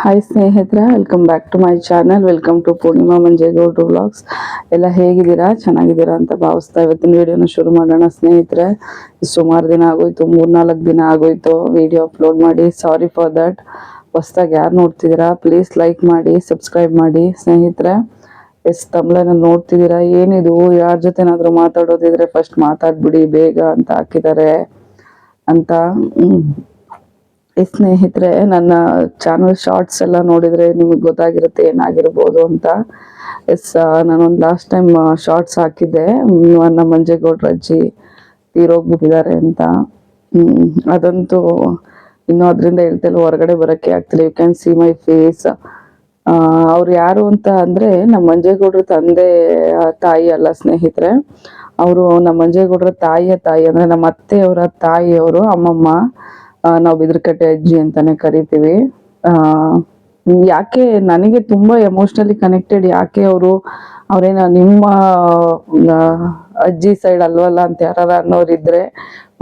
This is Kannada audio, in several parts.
ಹಾಯ್ ಸ್ನೇಹಿತರ welcome back to my channel welcome to Purnima Manjegowdru vlogs ಎಲ್ಲ ಹೇಗಿದ್ದೀರಾ? ಚೆನ್ನಾಗಿದ್ದೀರಾ ಅಂತ ಭಾವಿಸ್ತಾ ಇವತ್ತಿನ ವಿಡಿಯೋನ ಶುರು ಮಾಡೋಣ ಸ್ನೇಹಿತರೆ. ಸುಮಾರು ದಿನ ಆಗೋಯ್ತು, ಮೂರ್ನಾಲ್ಕು ದಿನ ಆಗೋಯ್ತು ವಿಡಿಯೋ ಅಪ್ಲೋಡ್ ಮಾಡಿ. ಸಾರಿ ಫಾರ್ ದಟ್ ಹೊಸ್ದಾಗಿ ಯಾರು ನೋಡ್ತಿದ್ದೀರಾ? ಪ್ಲೀಸ್ ಲೈಕ್ ಮಾಡಿ ಸಬ್ಸ್ಕ್ರೈಬ್ ಮಾಡಿ ಸ್ನೇಹಿತರೆ. ಎಷ್ಟು ತಮ್ಲನ ನೋಡ್ತಿದ್ದೀರಾ? ಏನಿದು? ಯಾರ ಜೊತೆನಾದರೂ ಮಾತಾಡೋದಿದ್ರೆ ಫಸ್ಟ್ ಮಾತಾಡ್ಬಿಡಿ, ಬೇಗ ಅಂತ ಹಾಕಿದ್ದಾರೆ ಅಂತ. ಸ್ನೇಹಿತರೆ, ನನ್ನ ಚಾನಲ್ ಶಾರ್ಟ್ಸ್ ಎಲ್ಲ ನೋಡಿದ್ರೆ ನಿಮಗೆ ಗೊತ್ತಾಗಿರುತ್ತೆ ಏನಾಗಿರ್ಬೋದು ಅಂತ. ಎಸ್ ನಾನೊಂದು ಲಾಸ್ಟ್ ಟೈಮ್ ಶಾರ್ಟ್ಸ್ ಹಾಕಿದ್ದೆ. ನಮ್ಮ ಮಂಜೇಗೌಡ್ರ ಅಜ್ಜಿ ತೀರೋಗ್ಬಿಟ್ಟಿದ್ದಾರೆ ಅಂತ. ಅದಂತೂ ಇನ್ನೂ ಅದರಿಂದ ಹೇಳ್ತಿಲ್ಲ, ಹೊರಗಡೆ ಬರೋಕ್ಕೆ ಆಗ್ತಿಲ್ಲ. You can see my face ಅವ್ರು ಯಾರು ಅಂತ ಅಂದರೆ ನಮ್ಮ ಮಂಜೇಗೌಡ್ರ ತಂದೆ ತಾಯಿ ಅಲ್ಲ ಸ್ನೇಹಿತರೆ. ಅವರು ನಮ್ಮ ಮಂಜೇಗೌಡ್ರ ತಾಯಿಯ ತಾಯಿ, ಅಂದರೆ ನಮ್ಮ ಅತ್ತೆಯವರ ತಾಯಿಯವರು, ಅಮ್ಮಮ್ಮ. ನಾವು ಬಿದ್ರಕಟ್ಟೆ ಅಜ್ಜಿ ಅಂತಾನೆ ಕರಿತೀವಿ. ಯಾಕೆ ನನಗೆ ತುಂಬಾ ಎಮೋಷ್ನಲಿ ಕನೆಕ್ಟೆಡ್ ಯಾಕೆ ಅವರು, ಅವ್ರೇನ ನಿಮ್ಮ ಅಜ್ಜಿ ಸೈಡ್ ಅಲ್ವಲ್ಲ ಅಂತ ಯಾರ ಅನ್ನೋರಿದ್ರೆ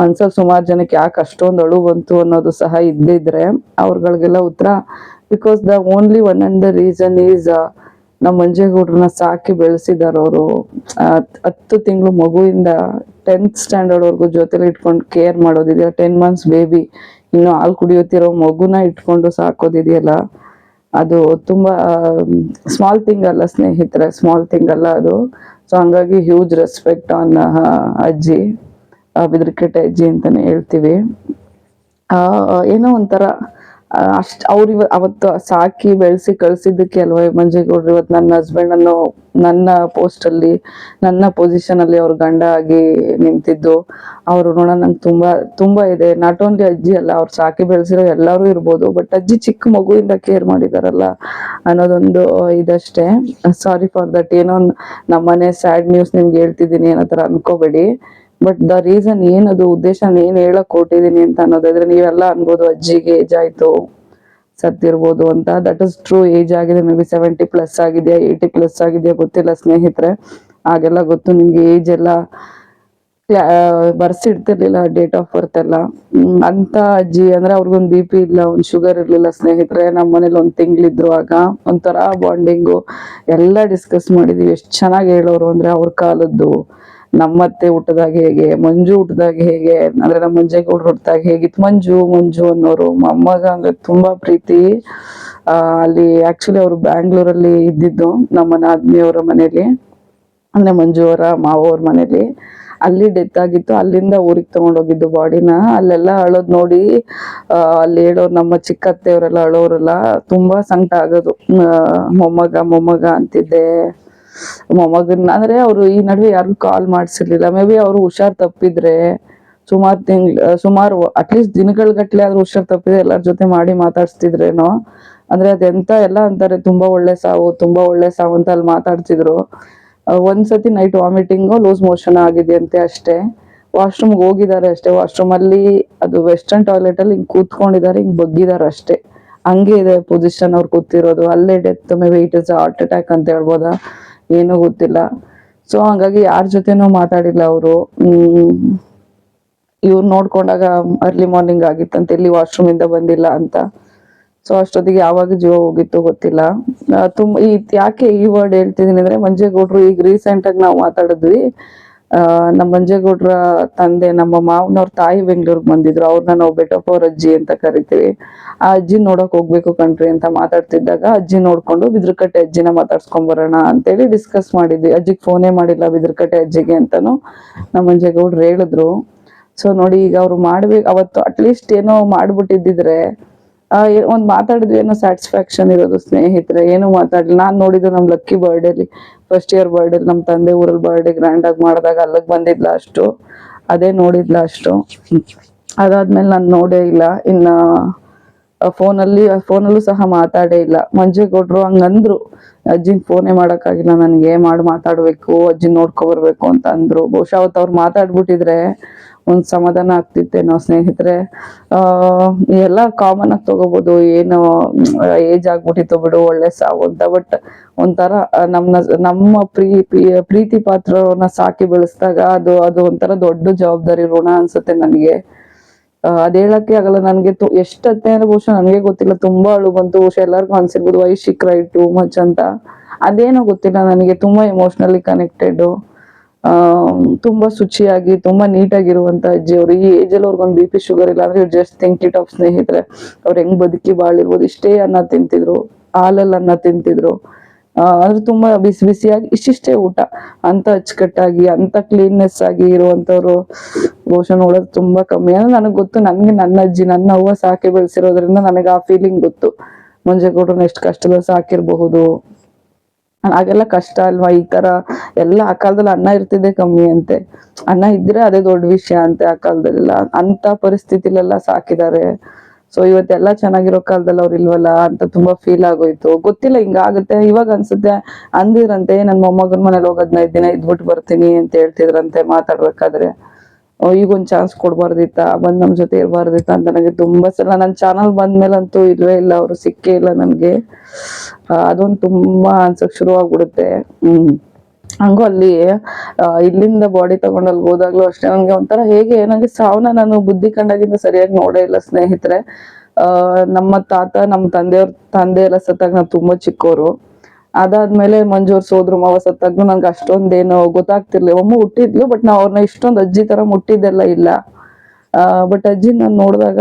ಮನ್ಸಲ್ಲಿ ಸುಮಾರು ಜನಕ್ಕೆ ಯಾಕೆ ಅಷ್ಟೊಂದು ಅಳು ಬಂತು ಅನ್ನೋದು ಸಹ ಇದ್ದಿದ್ರೆ ಅವ್ರಗಳಿಗೆಲ್ಲ ಉತ್ತರ because the only one and the reason is ನಮ್ಮ ಮಂಜೇಗೌಡ್ರನ್ನ ಸಾಕಿ ಬೆಳೆಸಿದಾರ ಅವರು. ಹತ್ತು ತಿಂಗಳು ಮಗುವಿಂದ ಟೆಂತ್ ಸ್ಟ್ಯಾಂಡರ್ಡ್ ವರ್ಗು ಜೊತೆಲಿ ಇಟ್ಕೊಂಡು ಕೇರ್ ಮಾಡೋದಿದೆಯಲ್ಲ ಟೆನ್ ಮಂತ್ಸ್ ಬೇಬಿ ಇನ್ನು ಹಾಲು ಕುಡಿಯುತ್ತಿರೋ ಮಗುನ ಇಟ್ಕೊಂಡು ಸಾಕೋದಿದೆಯಲ್ಲ? ಅದು ತುಂಬಾ ಸ್ಮಾಲ್ ಥಿಂಗ್ ಅಲ್ಲ ಸ್ನೇಹಿತರೆ ಸ್ಮಾಲ್ ಥಿಂಗ್ ಅಲ್ಲ ಅದು. ಸೊ ಹಂಗಾಗಿ ಹ್ಯೂಜ್ ರೆಸ್ಪೆಕ್ಟ್ ಆನ್ ಅಜ್ಜಿ ಆ, ಬಿದ್ರಕಟ್ಟೆ ಅಜ್ಜಿ ಅಂತಾನೆ ಹೇಳ್ತೀವಿ. ಏನೋ ಒಂಥರ ಅಷ್ಟು ಅವ್ರು ಇವ ಅವತ್ತು ಸಾಕಿ ಬೆಳೆಸಿ ಕಳ್ಸಿದ್ದಕ್ಕೆ ಅಲ್ವಾ ಮಂಜೇಗೌಡ್ರು ಇವತ್ತು ನನ್ನ ಹಸ್ಬೆಂಡ್ ಅನ್ನು ನನ್ನ ಪೋಸ್ಟ್ ಅಲ್ಲಿ, ನನ್ನ ಪೊಸಿಷನ್ ಅಲ್ಲಿ ಅವ್ರ ಗಂಡ ಆಗಿ ನಿಂತಿದ್ದು. ಅವ್ರ ಋಣ ನಂಗೆ ತುಂಬಾ ತುಂಬಾ ಇದೆ. ನಾಟ್ ಓನ್ಲಿ ಅಜ್ಜಿ ಅಲ್ಲ, ಅವ್ರು ಸಾಕಿ ಬೆಳೆಸಿರೋ ಎಲ್ಲರೂ ಇರ್ಬೋದು ಬಟ್ ಅಜ್ಜಿ ಚಿಕ್ಕ ಮಗುವಿಂದ ಕೇರ್ ಮಾಡಿದಾರಲ್ಲ ಅನ್ನೋದೊಂದು ಇದಷ್ಟೇ. ಸಾರಿ ಫಾರ್ ದಟ್ ಏನೋ ನಮ್ಮ ನಮ್ಮನೆ ಸ್ಯಾಡ್ ನ್ಯೂಸ್ ನಿಮ್ಗೆ ಹೇಳ್ತಿದ್ದೀನಿ ಅನ್ನೋ ತರ ಅನ್ಕೋಬೇಡಿ. ಬಟ್ ದ ರೀಸನ್ ಏನದು ಉದ್ದೇಶ ಏನ್ ಹೇಳಕ್ ಕೊಟ್ಟಿದ್ದೀನಿ ಅಂತ ಅನ್ನೋದಾದ್ರೆ ನೀವೆಲ್ಲ ಅನ್ಬೋದು ಅಜ್ಜಿಗೆ ಏಜ್ ಆಯ್ತು, ಸತ್ತಿರ್ಬೋದು ಅಂತ. ದಟ್ ಇಸ್ ಟ್ರೂ ಏಜ್ ಆಗಿದೆ ಮೇ ಬಿ ಸೆವೆಂಟಿ ಪ್ಲಸ್ ಆಗಿದೆಯಾ ಏಯ್ಟಿ ಪ್ಲಸ್ ಆಗಿದೆಯಾ ಗೊತ್ತಿಲ್ಲ ಸ್ನೇಹಿತರೆ. ಹಾಗೆಲ್ಲ ಗೊತ್ತು, ನಿಮ್ಗೆ ಏಜ್ ಎಲ್ಲ ಬರ್ಸಿಡ್ತಿರ್ಲಿಲ್ಲ ಡೇಟ್ ಆಫ್ ಬರ್ತ್ ಎಲ್ಲ. ಅಂತ ಅಜ್ಜಿ ಅಂದ್ರೆ ಅವ್ರಿಗೊಂದು ಬಿ ಪಿ ಇಲ್ಲ, ಒಂದ್ ಶುಗರ್ ಇರ್ಲಿಲ್ಲ ಸ್ನೇಹಿತರೆ. ನಮ್ಮ ಮನೇಲಿ ಒಂದ್ ತಿಂಗಳಿದ್ರು ಆಗ, ಒಂಥರ ಬಾಂಡಿಂಗು ಎಲ್ಲ ಡಿಸ್ಕಸ್ ಮಾಡಿದೀವಿ. ಎಷ್ಟು ಚೆನ್ನಾಗಿ ಹೇಳೋರು ಅಂದ್ರೆ ಅವ್ರ ಕಾಲದ್ದು. ನಮ್ಮತ್ತೆ ಹುಟ್ಟದಾಗ ಹೇಗೆ, ಮಂಜು ಹುಟ್ಟದಾಗ ಹೇಗೆ, ಅಂದ್ರೆ ನಮ್ಮ ಮಂಜೇಗೌಡ್ರು ಹುಟ್ಟದಾಗ ಹೇಗಿತ್ತು ಮಂಜು ಮಂಜು ಅನ್ನೋರು ಅಮ್ಮಗ ಅಂದ್ರೆ ತುಂಬಾ ಪ್ರೀತಿ. ಅಲ್ಲಿ ಆಕ್ಚುಲಿ ಅವರು ಬ್ಯಾಂಗ್ಳೂರಲ್ಲಿ ಇದ್ದಿದ್ದು ನಮ್ಮ ನಾದ್ನಿಯವರ ಮನೇಲಿ ಅಂದ್ರೆ ಮಂಜು ಅವರ ಮಾವವ್ರ ಮನೇಲಿ ಅಲ್ಲಿ ಡೆತ್ ಆಗಿತ್ತು, ಅಲ್ಲಿಂದ ಊರಿಗೆ ತಗೊಂಡೋಗಿದ್ದು ಬಾಡಿನ ಅಲ್ಲೆಲ್ಲ ಅಳೋದ್ ನೋಡಿ ಅಲ್ಲಿ ಹೇಳೋರು ನಮ್ಮ ಚಿಕ್ಕತ್ತೆಯವರೆಲ್ಲ ಅಳೋರೆಲ್ಲ ತುಂಬಾ ಸಂಕಟ ಆಗೋದು. ಮೊಮ್ಮಗ ಮೊಮ್ಮಗ ಅಂತಿದ್ದೆ. ಮೊಮ್ಮಗನ್ ಅಂದ್ರೆ ಅವರು ಈ ನಡುವೆ ಯಾರಿಗೂ ಕಾಲ್ ಮಾಡ್ಸಿರ್ಲಿಲ್ಲ. ಮೇ ಬಿ ಅವರು ಹುಷಾರ್ ತಪ್ಪಿದ್ರೆ ಸುಮಾರು ತಿಂಗ್ಳು ಸುಮಾರು ಅಟ್ಲೀಸ್ಟ್ ದಿನಗಳ ಆದ್ರೂ ಹುಷಾರ್ ತಪ್ಪಿದ್ರೆ ಎಲ್ಲರ ಜೊತೆ ಮಾಡಿ ಮಾತಾಡ್ಸ್ತಿದ್ರೇನೋ. ಅಂದ್ರೆ ಅದೆಂತ ಎಲ್ಲ ಅಂತಾರೆ, ತುಂಬಾ ಒಳ್ಳೆ ಸಾವು, ತುಂಬಾ ಒಳ್ಳೆ ಸಾವು ಅಂತ ಅಲ್ಲಿ ಮಾತಾಡ್ತಿದ್ರು ಒಂದ್ಸತಿ ನೈಟ್ ವಾಮಿಟಿಂಗು ಲೂಸ್ ಮೋಷನ್ ಆಗಿದೆ ಅಂತೆ ಅಷ್ಟೇ. ವಾಶ್ರೂಮ್ಗೆ ಹೋಗಿದ್ದಾರೆ ಅಷ್ಟೇ. ವಾಶ್ರೂಮ್ ಅಲ್ಲಿ ಅದು ವೆಸ್ಟರ್ನ್ ಟಾಯ್ಲೆಟ್ ಅಲ್ಲಿ ಹಿಂಗ್ ಕೂತ್ಕೊಂಡಿದ್ದಾರೆ, ಹಿಂಗ್ ಬಗ್ಗಿದ್ದಾರೆ ಅಷ್ಟೇ. ಹಂಗೆ ಇದೆ ಪೊಸಿಷನ್ ಅವ್ರು ಕೂತಿರೋದು. ಅಲ್ಲೇ death may be it is heart attack ಅಂತ ಹೇಳ್ಬೋದಾ? ಏನೂ ಗೊತ್ತಿಲ್ಲ. ಸೊ ಹಂಗಾಗಿ ಯಾರ ಜೊತೆನೂ ಮಾತಾಡಿಲ್ಲ ಅವರು. ಇವ್ರು ನೋಡ್ಕೊಂಡಾಗ ಅರ್ಲಿ ಮಾರ್ನಿಂಗ್ ಆಗಿತ್ತಂತ ಎಲ್ಲಿ ವಾಶ್ರೂಮ್ ಇಂದ ಬಂದಿಲ್ಲ ಅಂತ. ಸೊ ಅಷ್ಟೊತ್ತಿಗೆ ಯಾವಾಗ ಜೀವ ಹೋಗಿತ್ತು ಗೊತ್ತಿಲ್ಲ. ತುಂಬ ಈ ಯಾಕೆ ಈ ವರ್ಡ್ ಹೇಳ್ತಿದೀನಿ ಅಂದ್ರೆ, ಮಂಜೇಗೌಡರು ಈಗ ರೀಸೆಂಟ್ ಆಗಿ ನಾವು ಮಾತಾಡಿದ್ವಿ. ನಮ್ಮ ಮಂಜೇಗೌಡ್ರ ತಂದೆ, ನಮ್ಮ ಮಾವನವ್ರ ತಾಯಿ ಬೆಂಗಳೂರಿಗೆ ಬಂದಿದ್ರು. ಅವ್ರನ್ನ ನಾವು ಬೆಟಪ್ ಅವ್ರ ಅಜ್ಜಿ ಅಂತ ಕರಿತೀವಿ. ಆ ಅಜ್ಜಿ ನೋಡಕ್ ಹೋಗ್ಬೇಕು ಕಣ್ರಿ ಅಂತ ಮಾತಾಡ್ತಿದ್ದಾಗ ಅಜ್ಜಿ ನೋಡ್ಕೊಂಡು, ಬಿದ್ರಕಟ್ಟೆ ಅಜ್ಜಿನ ಮಾತಾಡ್ಸ್ಕೊಂಡ್ ಬರೋಣ ಅಂತೇಳಿ ಡಿಸ್ಕಸ್ ಮಾಡಿದ್ವಿ. ಅಜ್ಜಿಗೆ ಫೋನೇ ಮಾಡಿಲ್ಲ, ಬಿದ್ರಕಟ್ಟೆ ಅಜ್ಜಿಗೆ ಅಂತಾನು ನಮ್ಮ ಮಂಜೇಗೌಡ್ರು ಹೇಳಿದ್ರು. ಸೊ ನೋಡಿ ಈಗ ಅವ್ರು ಮಾಡ್ಬೇಕು, ಅವತ್ತು ಅಟ್ಲೀಸ್ಟ್ ಏನೋ ಮಾಡ್ಬಿಟ್ಟಿದ್ದಿದ್ರೆ ಒಂದ್ ಮಾತಾಡಿದ್ವಿ ಏನೋ ಸ್ಯಾಟಿಸ್ಫ್ಯಾಕ್ಷನ್ ಇರೋದು ಸ್ನೇಹಿತರೆ, ಏನು ಮಾತಾಡ್ಲಿ ನಾನ್ ನೋಡಿದ್ದು ನಮ್ ಲಕ್ಕಿ ಬರ್ಡೇಲಿ ಫಸ್ಟ್ ಇಯರ್ ಬರ್ಡೇ ನಮ್ ತಂದೆ ಊರಲ್ಲಿ ಬರ್ಡೇ ಗ್ರ್ಯಾಂಡ್ ಆಗಿ ಮಾಡಿದಾಗ ಅಲ್ಲಿಗೆ ಬಂದಿದ್ಲ ಅಷ್ಟು. ಅದೇ ನೋಡಿದ್ಲ ಅಷ್ಟು. ಅದಾದ್ಮೇಲೆ ನಾನು ನೋಡೇ ಇಲ್ಲ. ಇನ್ನ ಫೋನಲ್ಲಿ ಫೋನಲ್ಲೂ ಸಹ ಮಾತಾಡೇ ಇಲ್ಲ. ಮಂಜೇಗೌಡ್ರು ಹಂಗಂದ್ರು. ಅಜ್ಜಿನ್ ಫೋನೇ ಮಾಡಕ್ಕಾಗಿಲ್ಲ, ನನಗೆ ಮಾಡಿ ಮಾತಾಡಬೇಕು, ಅಜ್ಜಿನ ನೋಡ್ಕೊಬರ್ಬೇಕು ಅಂತ ಅಂದರು. ಬಹುಶಃ ಅವತ್ತು ಅವ್ರು ಮಾತಾಡ್ಬಿಟ್ಟಿದ್ರೆ ಒಂದು ಸಮಾಧಾನ ಆಗ್ತಿತ್ತೇನೋ ಸ್ನೇಹಿತರೆ. ಎಲ್ಲ ಕಾಮನ್ ಆಗಿ ತಗೋಬಹುದು ಏನು ಏಜ್ ಆಗ್ಬಿಟ್ಟಿತ್ತು ಬಿಡು, ಒಳ್ಳೆ ಸಾವು ಅಂತ. ಬಟ್ ಒಂಥರ ನಮ್ಮನ್ನ ನಮ್ಮ ಪ್ರೀ, ಪ್ರೀ- ಪ್ರೀತಿ ಪಾತ್ರರನ್ನ ಸಾಕಿ ಬೆಳೆಸಿದಾಗ ಅದು ಅದು ಒಂಥರ ದೊಡ್ಡ ಜವಾಬ್ದಾರಿ ಋಣ ಅನ್ಸುತ್ತೆ ನನಗೆ. ಅದ್ ಹೇಳಕ್ಕೆ ಆಗಲ್ಲ. ನನ್ಗೆ ಎಷ್ಟತ್ತೆ ಅಂದ್ರೆ ಬಹುಶಃ ನನಗೆ ಗೊತ್ತಿಲ್ಲ. ತುಂಬಾ ಅಳು ಬಂತು. ಬಹುಶಃ ಎಲ್ಲರಿಗೂ ಅನ್ಸಿರ್ಬೋದು, why she cry too much ಅಂತ. ಅದೇನೋ ಗೊತ್ತಿಲ್ಲ ನನಗೆ. ತುಂಬಾ ಎಮೋಷ್ನಲಿ ಕನೆಕ್ಟೆಡ್ ತುಂಬಾ ಶುಚಿಯಾಗಿ, ತುಂಬಾ ನೀಟಾಗಿರುವಂತ ಅಜ್ಜಿ ಅವ್ರು. ಈ ಏಜ್ ಅಲ್ಲಿ ಅವ್ರಿಗೊಂದು ಬಿ ಪಿ ಶುಗರ್ ಇಲ್ಲ ಅಂದ್ರೆ ಜಸ್ಟ್ ಥಿಂಕ್ ಇಟ್ ಆಫ್ ಸ್ನೇಹಿತರೆ. ಅವ್ರು ಹೆಂಗ್ ಬದುಕಿ ಬಾಳಿರ್ಬೋದು. ಇಷ್ಟೇ ಅನ್ನ ತಿಂತಿದ್ರು. ಹಾಲಲ್ಲಿ ಅನ್ನ ತಿಂತಿದ್ರು. ಅಂದ್ರೆ ತುಂಬಾ ಬಿಸಿ ಬಿಸಿಯಾಗಿ, ಇಷ್ಟಿಷ್ಟೇ ಊಟ. ಅಂತ ಅಚ್ಚುಕಟ್ಟಾಗಿ, ಅಂತ ಕ್ಲೀನ್ನೆಸ್ ಆಗಿ ಇರುವಂತವ್ರು. ಬಹುಶಃ ನೋಡೋದು ತುಂಬಾ ಕಮ್ಮಿ. ಅಂದ್ರೆ ನನಗೆ ಗೊತ್ತು, ನನ್ಗೆ ನನ್ನ ಅಜ್ಜಿ, ನನ್ನ ಅವ್ವ ಸಾಕಿ ಬೆಳೆಸಿರೋದ್ರಿಂದ ನನಗೆ ಆ ಫೀಲಿಂಗ್ ಗೊತ್ತು. ಮಂಜೇಗೌಡ್ರನ್ನ ಎಷ್ಟು ಕಷ್ಟದ ಸಾಕಿರ್ಬಹುದು. ಆಗೆಲ್ಲ ಕಷ್ಟ ಅಲ್ವಾ? ಈ ತರ ಎಲ್ಲ ಆ ಕಾಲದಲ್ಲಿ ಅನ್ನ ಇರ್ತಿದ್ದೆ ಕಮ್ಮಿ ಅಂತೆ. ಅನ್ನ ಇದ್ರೆ ಅದೇ ದೊಡ್ಡ ವಿಷಯ ಅಂತೆ ಆ ಕಾಲದಲ್ಲೆಲ್ಲ. ಅಂತ ಪರಿಸ್ಥಿತಿಲೆಲ್ಲ ಸಾಕಿದ್ದಾರೆ ಸೊ ಇವತ್ತೆಲ್ಲ ಚೆನ್ನಾಗಿರೋ ಕಾಲದಲ್ಲಿ ಅವ್ರು ಇಲ್ವಲ್ಲ ಅಂತ ತುಂಬಾ ಫೀಲ್ ಆಗೋಯ್ತು. ಗೊತ್ತಿಲ್ಲ ಹಿಂಗಾಗುತ್ತೆ ಇವಾಗ ಅನ್ಸುತ್ತೆ, ಅಂದಿರಂತೆ ನನ್ನ ಮೊಮ್ಮಗನ ಮನೇಲಿ ಹೋಗ್ ಹದಿನೈದು ದಿನ ಇದ್ಬಿಟ್ಟು ಬರ್ತೀನಿ ಅಂತ ಹೇಳ್ತಿದ್ರಂತೆ ಮಾತಾಡ್ಬೇಕಾದ್ರೆ. ಈಗೊಂದ್ ಚಾನ್ಸ್ ಕೊಡ್ಬಾರ್ದಿತ್ತ, ಬಂದ್ ನಮ್ ಜೊತೆ ಇರಬಾರ್ದಿತ್ತ ಅಂತ ನನಗೆ ತುಂಬಾ ಸಲ ನನ್ನ ಚಾನಲ್ ಬಂದ್ಮೇಲಂತೂ ಇಲ್ವೇ ಇಲ್ಲ, ಅವರು ಸಿಕ್ಕೇ ಇಲ್ಲ ನನಗೆ. ಅದೊಂದು ತುಂಬಾ ಅನ್ಸಕ್ ಶುರು ಆಗ್ಬಿಡುತ್ತೆ ಹ್ಮ್. ಹಂಗೂ ಅಲ್ಲಿ ಇಲ್ಲಿಂದ ಬಾಡಿ ತಗೊಂಡಲ್ಲಿ ಹೋದಾಗ್ಲೂ ಅಷ್ಟೇ ನನಗೆ ಒಂಥರ ಹೇಗೆ ನನಗೆ ಸಾವನ್ನ ನಾನು ಬುದ್ಧಿ ಕಂಡಾಗಿಂದ ಸರಿಯಾಗಿ ನೋಡೇ ಇಲ್ಲ ಸ್ನೇಹಿತರೆ. ನಮ್ಮ ತಾತ, ನಮ್ಮ ತಂದೆಯವ್ರ, ತಂದೆ ಎಲ್ಲ ಸತ್ತಾಗ ನಾವು ತುಂಬಾ ಚಿಕ್ಕವರು ಅದಾದ್ಮೇಲೆ ಮಂಜೂರ್ ಸೋದ್ರು ಮಾವ ಸತ್ತಾಗ್ನು ನಂಗೆ ಅಷ್ಟೊಂದೇನು ಗೊತ್ತಾಗ್ತಿರ್ಲಿಲ್ಲ. ಒಮ್ಮೆ ಹುಟ್ಟಿದ್ಲು ಬಟ್ ನಾವು ಅವ್ರನ್ನ ಇಷ್ಟೊಂದು ಅಜ್ಜಿ ತರ ಮುಟ್ಟಿದ್ದೆಲ್ಲ ಇಲ್ಲ. ಬಟ್ ಅಜ್ಜಿ ನಾನು ನೋಡಿದಾಗ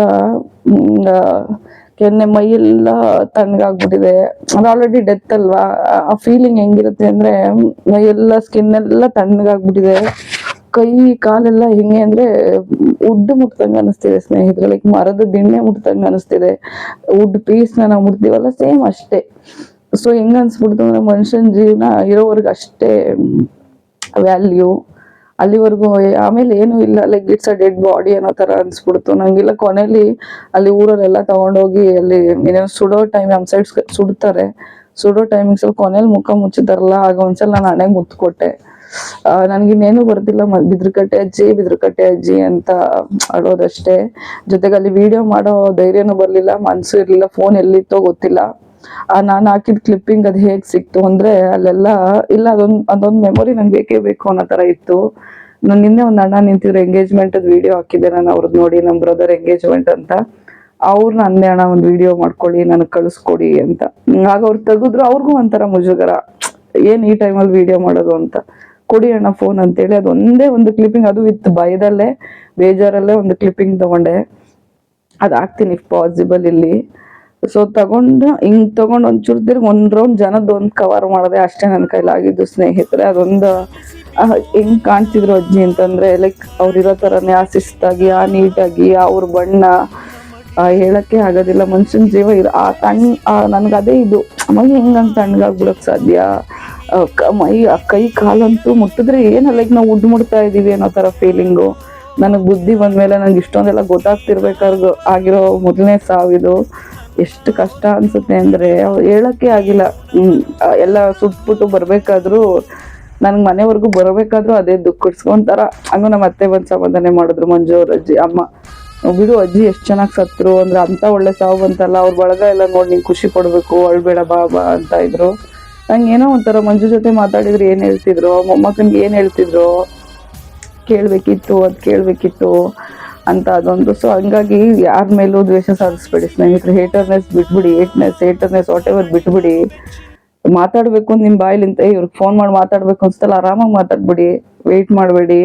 ಕೆನ್ನೆ ಮೈಯೆಲ್ಲ ತಣ್ಣಗಾಗ್ಬಿಟ್ಟಿದೆ. ಅದು ಆಲ್ರೆಡಿ ಡೆತ್ ಅಲ್ವಾ? ಆ ಫೀಲಿಂಗ್ ಹೆಂಗಿರುತ್ತೆ ಅಂದ್ರೆ ಮೈಯೆಲ್ಲ ಸ್ಕಿನ್ ಎಲ್ಲ ತಣ್ಣಗಾಗ್ಬಿಟ್ಟಿದೆ. ಕೈ, ಕಾಲೆಲ್ಲ ಹೆಂಗೆ ಅಂದ್ರೆ ಉಡ್ ಮುಟ್ದಂಗೆ ಅನಿಸ್ತಿದೆ ಸ್ನೇಹಿತರೆ. ಲೈಕ್ ಮರದ ದಿಣ್ಣೆ ಮುಟ್ದಂಗೆ ಅನಿಸ್ತಿದೆ. ಉಡ್ ಪೀಸ್ನ ನಾವು ಮುಟ್ತೀವಲ್ಲ ಸೇಮ್ ಅಷ್ಟೇ. ಸೊ ಹೆಂಗ ಅನ್ಸ್ಬಿಡ್ತು ಅಂದ್ರೆ ಮನುಷ್ಯನ ಜೀವನ ಇರೋವರೆಗೂ ಅಷ್ಟೇ ವ್ಯಾಲ್ಯೂ ಅಲ್ಲಿವರೆಗೂ ಆಮೇಲೆ ಏನು ಇಲ್ಲ. Like it's a dead body ಅನ್ನೋ ತರ ಅನ್ಸ್ಬಿಡ್ತು. ನಂಗಿಲ್ಲ ಕೊನೆಯಲ್ಲಿ ಅಲ್ಲಿ ಊರಲ್ಲೆಲ್ಲ ತಗೊಂಡೋಗಿ ಅಲ್ಲಿ ಏನೇನು ಸುಡೋ ಟೈಮ್ ನಮ್ಮ ಸೈಡ್ ಸುಡ್ತಾರೆ. ಸುಡೋ ಟೈಮಿಂಗ್ಸ್ ಅಲ್ಲಿ ಕೊನೆಯಲ್ಲಿ ಮುಖ ಮುಚ್ಚಿದಾರಲ್ಲ, ಆಗ ಒಂದ್ಸಲ ನಾನು ಹಣೆಗೆ ಮುತ್ಕೊಟ್ಟೆ. ನನ್ಗಿನ್ನೇನು ಬರ್ತಿಲ್ಲ ಮ- ಬಿದ್ರಕಟ್ಟೆ ಅಜ್ಜಿ ಬಿದ್ರಕಟ್ಟೆ ಅಜ್ಜಿ ಅಂತ ಆಡೋದಷ್ಟೇ ಜೊತೆಗೆ ಅಲ್ಲಿ ವಿಡಿಯೋ ಮಾಡೋ ಧೈರ್ಯನೂ ಬರಲಿಲ್ಲ ಮನಸ್ಸು ಇರಲಿಲ್ಲ ಫೋನ್ ಎಲ್ಲಿತ್ತೋ ಗೊತ್ತಿಲ್ಲ. ನಾನು ಹಾಕಿದ ಕ್ಲಿಪ್ಪಿಂಗ್ ಅದು ಹೇಗ್ ಸಿಕ್ತು ಅಂದ್ರೆ ಅಲ್ಲೆಲ್ಲ, ಇಲ್ಲ, ಅದೊಂದ್, ಅದೊಂದು ಮೆಮೊರಿ ನಂಗೆ ಬೇಕೇ ಬೇಕು ಅನ್ನೋ ತರ ಇತ್ತು. ನಾನು ನಿನ್ನೆ ಒಂದು ಅಣ್ಣ ನಿಂತಿದ್ರು ಎಂಗೇಜ್ಮೆಂಟ್ ವಿಡಿಯೋ ಹಾಕಿದ್ದೆ ನಾನು ಅವ್ರದ್ದು ನೋಡಿ ನಮ್ಮ ಬ್ರದರ್ ಎಂಗೇಜ್ಮೆಂಟ್ ಅಂತ. ಅವ್ರನ್ನ ಅಂದೆ, ಅಣ್ಣ, ಒಂದು ವಿಡಿಯೋ ಮಾಡ್ಕೊಳ್ಳಿ, ನನಗೆ ಕಳಿಸ್ಕೊಡಿ ಅಂತ. ಆಗ ಅವ್ರು ತೆಗೆದ್ರು, ಅವ್ರಿಗೂ ಒಂಥರ ಮುಜುಗರ. ಏನ್ ಈ ಟೈಮಲ್ಲಿ ವಿಡಿಯೋ ಮಾಡೋದು ಅಂತ. ಕೊಡಿ ಅಣ್ಣ ಫೋನ್ ಅಂತೇಳಿ ಅದೊಂದೇ ಒಂದು ಕ್ಲಿಪ್ಪಿಂಗ್ ಅದು ವಿತ್ ಭಯದಲ್ಲೇ ಬೇಜಾರಲ್ಲೇ ಒಂದು ಕ್ಲಿಪ್ಪಿಂಗ್ ತಗೊಂಡೆ. ಅದ್ ಹಾಕ್ತೀನಿ ಇಫ್ ಪಾಸಿಬಲ್ ಇಲ್ಲಿ. ಸೊ ತಗೊಂಡು, ಹಿಂಗ್ ತಗೊಂಡ್ ಒಂಚೂರು ತಿರ್ಗಿ ಒಂದ್ ರೌಂಡ್ ಜನದ ಒಂದ್ ಕವರ್ ಮಾಡದೆ, ಅಷ್ಟೇ ನನ್ನ ಕೈಲಾಗಿದ್ದು ಸ್ನೇಹಿತರೆ. ಅದೊಂದು ಹೆಂಗ್ ಕಾಣ್ತಿದ್ರು ಅಜ್ಜಿ ಅಂತಂದ್ರೆ ಲೈಕ್ ಅವ್ರು ಇರೋ ತರನೇ ಆ ಶಿಸ್ತಾಗಿ ಆ ನೀಟಾಗಿ ಅವ್ರ ಬಣ್ಣ ಹೇಳಕ್ಕೆ ಆಗೋದಿಲ್ಲ. ಮನುಷ್ಯನ ಜೀವ ಇದು, ಆ ತಣ್ಣ ನನಗೆ ಅದೇ ಇದು. ಮೈ ಹೆಂಗಂಗ್ ತಣ್ಣಗಾಗ್ಬಿಡಕ್ ಸಾಧ್ಯ? ಮೈ ಕೈ, ಕಾಲಂತೂ ಮುಟ್ಟಿದ್ರೆ ಏನ ಲೈಕ್ ನಾವು ಉಡ್ ಮುಡ್ತಾ ಇದೀವಿ ಅನ್ನೋ ಥರ ಫೀಲಿಂಗು ನನಗೆ ಬುದ್ಧಿ ಬಂದಮೇಲೆ ನನಗೆ ಇಷ್ಟೊಂದೆಲ್ಲ ಗೊತ್ತಾಗ್ತಿರ್ಬೇಕಾದ್ರೆ ಆಗಿರೋ ಮೊದಲನೇ ಸಾವಿದು ಎಷ್ಟು ಕಷ್ಟ ಅನ್ಸುತ್ತೆ ಅಂದ್ರೆ ಹೇಳಕ್ಕೆ ಆಗಿಲ್ಲ. ಎಲ್ಲ ಸುಟ್ಬಿಟ್ಟು ಬರಬೇಕಾದ್ರೂ ನನಗೆ ಮನೆವರೆಗೂ ಬರಬೇಕಾದ್ರೂ ಅದೇ ದುಃಖ ಒಂಥರ ಹಂಗೂ ನಮ್ಮ ಅತ್ತೆ ಬಂದು ಸಮಾಧಾನ ಮಾಡಿದ್ರು ಮಂಜು ಅವ್ರ ಅಜ್ಜಿ, ಅಮ್ಮ. ಬಿಡು, ಅಜ್ಜಿ ಎಷ್ಟು ಚೆನ್ನಾಗಿ ಸತ್ರು, ಅಂದ್ರೆ ಅಂತ ಒಳ್ಳೆ ಸಾವು ಬಂತಲ್ಲ, ಅವ್ರ ಬಳಗ ಎಲ್ಲ ನೋಡಿ ನೀನು ಖುಷಿ ಪಡಬೇಕು ಅಳ್ಬೇಡ ಬಾ ಬಾ ಅಂತ ಇದ್ರು. ನಂಗೆ ಏನೋ ಒಂಥರ ಮಂಜು ಜೊತೆ ಮಾತಾಡಿದ್ರೆ ಏನು ಹೇಳ್ತಿದ್ರು ಮೊಮ್ಮಕ್ಕನ್ಗೆ ಏನು ಹೇಳ್ತಿದ್ರು? ಕೇಳಬೇಕಿತ್ತು, ಅದು ಕೇಳ್ಬೇಕಿತ್ತು. ಅಂತ ಅದೊಂದು. ಸೊ ಹಂಗಾಗಿ ಯಾರ ಮೇಲೂ ದ್ವೇಷ ಸಾಧಿಸ್ಬೇಡಿ ಸ್ನೇಹಿತರು. ಹೇಟರ್ನೆಸ್ ಬಿಟ್ಬಿಡಿ. ಏಟ್ನೆಸ್ ಹೇಟರ್ನೆಸ್ ವಾಟ್ ಎವರ್ ಬಿಟ್ಬಿಡಿ. ಮಾತಾಡ್ಬೇಕು ನಿಮ್ಮ ನಿಮ್ ಬಾಯ್ಲಿಂತ. ಇವ್ರಿಗೆ ಫೋನ್ ಮಾಡಿ ಮಾತಾಡ್ಬೇಕು ಅನ್ಸ್ತಲ್ಲ ಆರಾಮಾಗಿ ಮಾತಾಡ್ಬಿಡಿ. ವೆಯ್ಟ್ ಮಾಡಬೇಡಿ.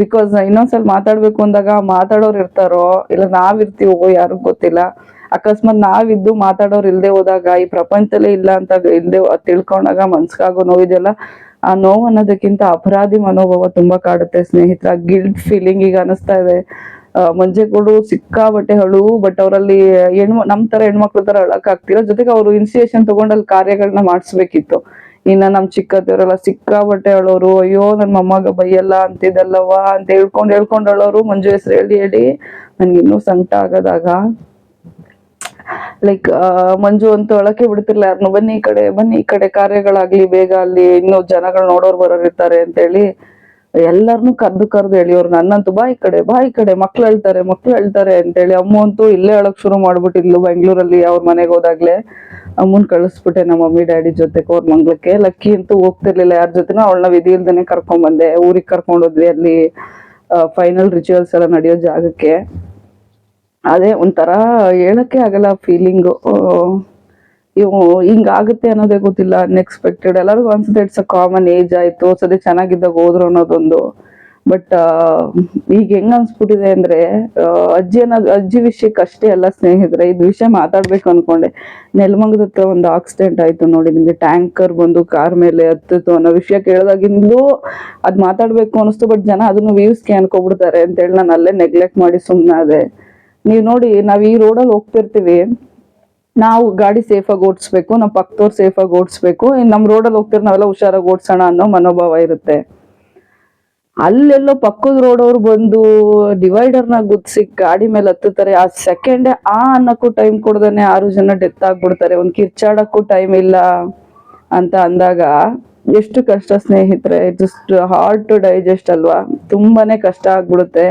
ಬಿಕಾಸ್ ಇನ್ನೊಂದ್ಸಲ ಮಾತಾಡ್ಬೇಕು ಅಂದಾಗ ಮಾತಾಡೋರು ಇರ್ತಾರೋ, ಇಲ್ಲ ನಾವ್ ಇರ್ತೀವೋ ಯಾರಿಗ್ ಗೊತ್ತಿಲ್ಲ. ಅಕಸ್ಮಾತ್ ನಾವಿದ್ದು ಮಾತಾಡೋರು ಇಲ್ದೆ ಹೋದಾಗ, ಈ ಪ್ರಪಂಚದಲ್ಲೇ ಇಲ್ಲ ಅಂತ ಇಲ್ದೆ ತಿಳ್ಕೊಂಡಾಗ ಮನ್ಸ್ಗಾಗೋ ನೋವಿದೆಯಲ್ಲ ಆ ನೋವು ಅನ್ನೋದಕ್ಕಿಂತ ಅಪರಾಧಿ ಮನೋಭಾವ ತುಂಬಾ ಕಾಡುತ್ತೆ ಸ್ನೇಹಿತರ. ಗಿಲ್ಟ್ ಫೀಲಿಂಗ್ ಈಗ ಅನಿಸ್ತಾ ಇದೆ. ಆ, ಮಂಜೇಗೌಡು ಸಿಕ್ಕಾಬಟ್ಟೆ ಹಳು ಬಟ್ ಅವರಲ್ಲಿ ಹೆಣ್ಮ ನಮ್ ತರ ಹೆಣ್ಮಕ್ಳ ತರ ಅಳಕ್ ಆಗ್ತಿಲ್ಲ ಜೊತೆಗೆ ಅವರು ಇನ್ಸಿಯೇಷನ್ ತಗೊಂಡ್ ಅಲ್ಲಿ ಕಾರ್ಯಗಳನ್ನ ಮಾಡಿಸ್ಬೇಕಿತ್ತು. ಇನ್ನ ನಮ್ ಚಿಕ್ಕತ್ತಿಯವರೆಲ್ಲ ಸಿಕ್ಕಾಬಟ್ಟೆ ಹೇಳೋರು ಅಯ್ಯೋ ನನ್ ಮೊಮ್ಮಗ ಬೈಯಲ್ಲ ಅಂತಿದಲ್ಲವಾ ಅಂತ ಹೇಳ್ಕೊಂಡ್ ಹೇಳ್ಕೊಂಡ್ ಹೇಳೋರು ಮಂಜು ಹೆಸರು ಹೇಳಿ ಹೇಳಿ ನನ್ಗೆ ಇನ್ನೂ ಸಂಕಟ ಆಗದಾಗ. ಲೈಕ್ ಮಂಜು ಅಂತೂ ಒಳಕ್ಕೆ ಬಿಡ್ತಿರ್ಲ ಯಾರನ್ನು ಬನ್ನಿ ಈ ಕಡೆ ಬನ್ನಿ ಈ ಕಡೆ ಕಾರ್ಯಗಳಾಗ್ಲಿ ಬೇಗ ಅಲ್ಲಿ ಇನ್ನೂ ಜನಗಳು ನೋಡೋರು ಬರೋರು ಇರ್ತಾರೆ ಅಂತೇಳಿ ಎಲ್ಲಾರ್ನು ಕರ್ದು ಕರ್ದು ಎಳಿಯೋರು ನನ್ನಂತೂ ಬಾಯಿ ಕಡೆ ಬಾಯಿ ಕಡೆ, ಮಕ್ಳು ಹೇಳ್ತಾರೆ ಮಕ್ಳು ಹೇಳ್ತಾರೆ ಅಂತೇಳಿ ಅಮ್ಮ ಅಂತೂ ಇಲ್ಲೇ ಹೇಳಕ್ ಶುರು ಮಾಡ್ಬಿಟ್ಟಿದ್ಲು ಬೆಂಗಳೂರಲ್ಲಿ ಅವ್ರ ಮನೆಗೆ ಹೋದಾಗ್ಲೆ. ಅಮ್ಮನ್ ಕಳಿಸ್ಬಿಟ್ಟೆ ನಮ್ಮ ಮಮ್ಮಿ, ಡ್ಯಾಡಿ ಜೊತೆ ಕೋರ್ಮಂಗ್ಲಕ್ಕೆ ಲಕ್ಕಿ ಅಂತೂ ಹೋಗ್ತಿರ್ಲಿಲ್ಲ, ಯಾರ ಜೊತೆನೂ ಅವಳನ್ನ ವಿಧಿ ಇಲ್ದೇನೆ ಕರ್ಕೊಂಡ್ ಬಂದೆ. ಊರಿಗೆ ಕರ್ಕೊಂಡೋದ್ವಿ ಅಲ್ಲಿ ಫೈನಲ್ ರಿಚುವಲ್ಸ್ ಎಲ್ಲ ನಡೆಯೋ ಜಾಗಕ್ಕೆ. ಅದೇ ಒಂಥರ ಹೇಳಕ್ಕೆ ಆಗಲ್ಲ ಫೀಲಿಂಗು ಇವು ಹಿಂಗಾಗುತ್ತೆ ಅನ್ನೋದೇ ಗೊತ್ತಿಲ್ಲ ಅನ್ಎಕ್ಸ್ಪೆಕ್ಟೆಡ್ ಎಲ್ಲರಿಗೂ ಅನ್ಸುತ್ತೆ ಇಟ್ಸ್ ಅ ಕಾಮನ್ ಏಜ್ ಆಯಿತು ಸದ್ಯ ಚೆನ್ನಾಗಿದ್ದಾಗ ಹೋದ್ರು ಅನ್ನೋದೊಂದು. ಬಟ್ ಈಗ ಹೆಂಗ್ ಅನ್ಸ್ಬಿಟ್ಟಿದೆ ಅಂದ್ರೆ ಅಜ್ಜಿ ಅನ್ನೋದು, ಅಜ್ಜಿ ವಿಷಯಕ್ಕೆ ಅಷ್ಟೇ ಅಲ್ಲ ಸ್ನೇಹಿತರೆ, ಇದು ವಿಷಯ ಮಾತಾಡ್ಬೇಕು ಅನ್ಕೊಂಡೆ. ನೆಲಮಂಗದ ಹತ್ರ ಒಂದು ಆಕ್ಸಿಡೆಂಟ್ ಆಯ್ತು ನೋಡಿ, ನಿಮ್ಗೆ ಟ್ಯಾಂಕರ್ ಬಂದು ಕಾರ್ ಮೇಲೆ ಹತ್ತಿತ್ತು ಅನ್ನೋ ವಿಷಯ ಕೇಳಿದಾಗಿಂದಲೂ ಅದ್ ಮಾತಾಡ್ಬೇಕು ಅನಿಸ್ತು ಬಟ್ ಜನ ಅದನ್ನು ವ್ಯೂಸ್ಗೆ ಅನ್ಕೊಬಿಡ್ತಾರೆ ಅಂತೇಳಿ ನಾನು ಅಲ್ಲೇ ನೆಗ್ಲೆಕ್ಟ್ ಮಾಡಿ ಸುಮ್ಮನಾದೆ ನೀವು ನೋಡಿ, ನಾವು ಈ ರೋಡಲ್ಲಿ ಹೋಗ್ತಿರ್ತೀವಿ ನಾವು ಗಾಡಿ ಸೇಫಾಗಿ ಓಡಿಸ್ಬೇಕು ನಮ್ಮ ಪಕ್ಕದವ್ರು ಸೇಫಾಗಿ ಓಡಿಸ್ಬೇಕು. ನಮ್ಮ ರೋಡಲ್ಲಿ ಹೋಗ್ತಿರ್ ನಾವೆಲ್ಲ ಹುಷಾರಾಗಿ ಓಡಿಸೋಣ ಅನ್ನೋ ಮನೋಭಾವ ಇರುತ್ತೆ. ಅಲ್ಲೆಲ್ಲೋ ಪಕ್ಕದ ರೋಡವ್ರು ಬಂದು ಡಿವೈಡರ್ನ ಗುದ್ಸಿ ಗಾಡಿ ಮೇಲೆ ಹತ್ತುತ್ತಾರೆ. ಆ ಸೆಕೆಂಡೇ ಆ ಅನ್ನಕ್ಕೂ ಟೈಮ್ ಕೊಡ್ದೇ ಆರು ಜನ ಡೆತ್ ಆಗ್ಬಿಡ್ತಾರೆ. ಒಂದು ಕಿರ್ಚಾಡಕ್ಕೂ ಟೈಮ್ ಇಲ್ಲ ಅಂತ ಅಂದಾಗ ಎಷ್ಟು ಕಷ್ಟ ಸ್ನೇಹಿತರೆ ಜಸ್ಟ್ ಹಾರ್ಡ್ ಟು ಡೈಜೆಸ್ಟ್ ಅಲ್ವಾ? ತುಂಬಾನೇ ಕಷ್ಟ ಆಗ್ಬಿಡುತ್ತೆ.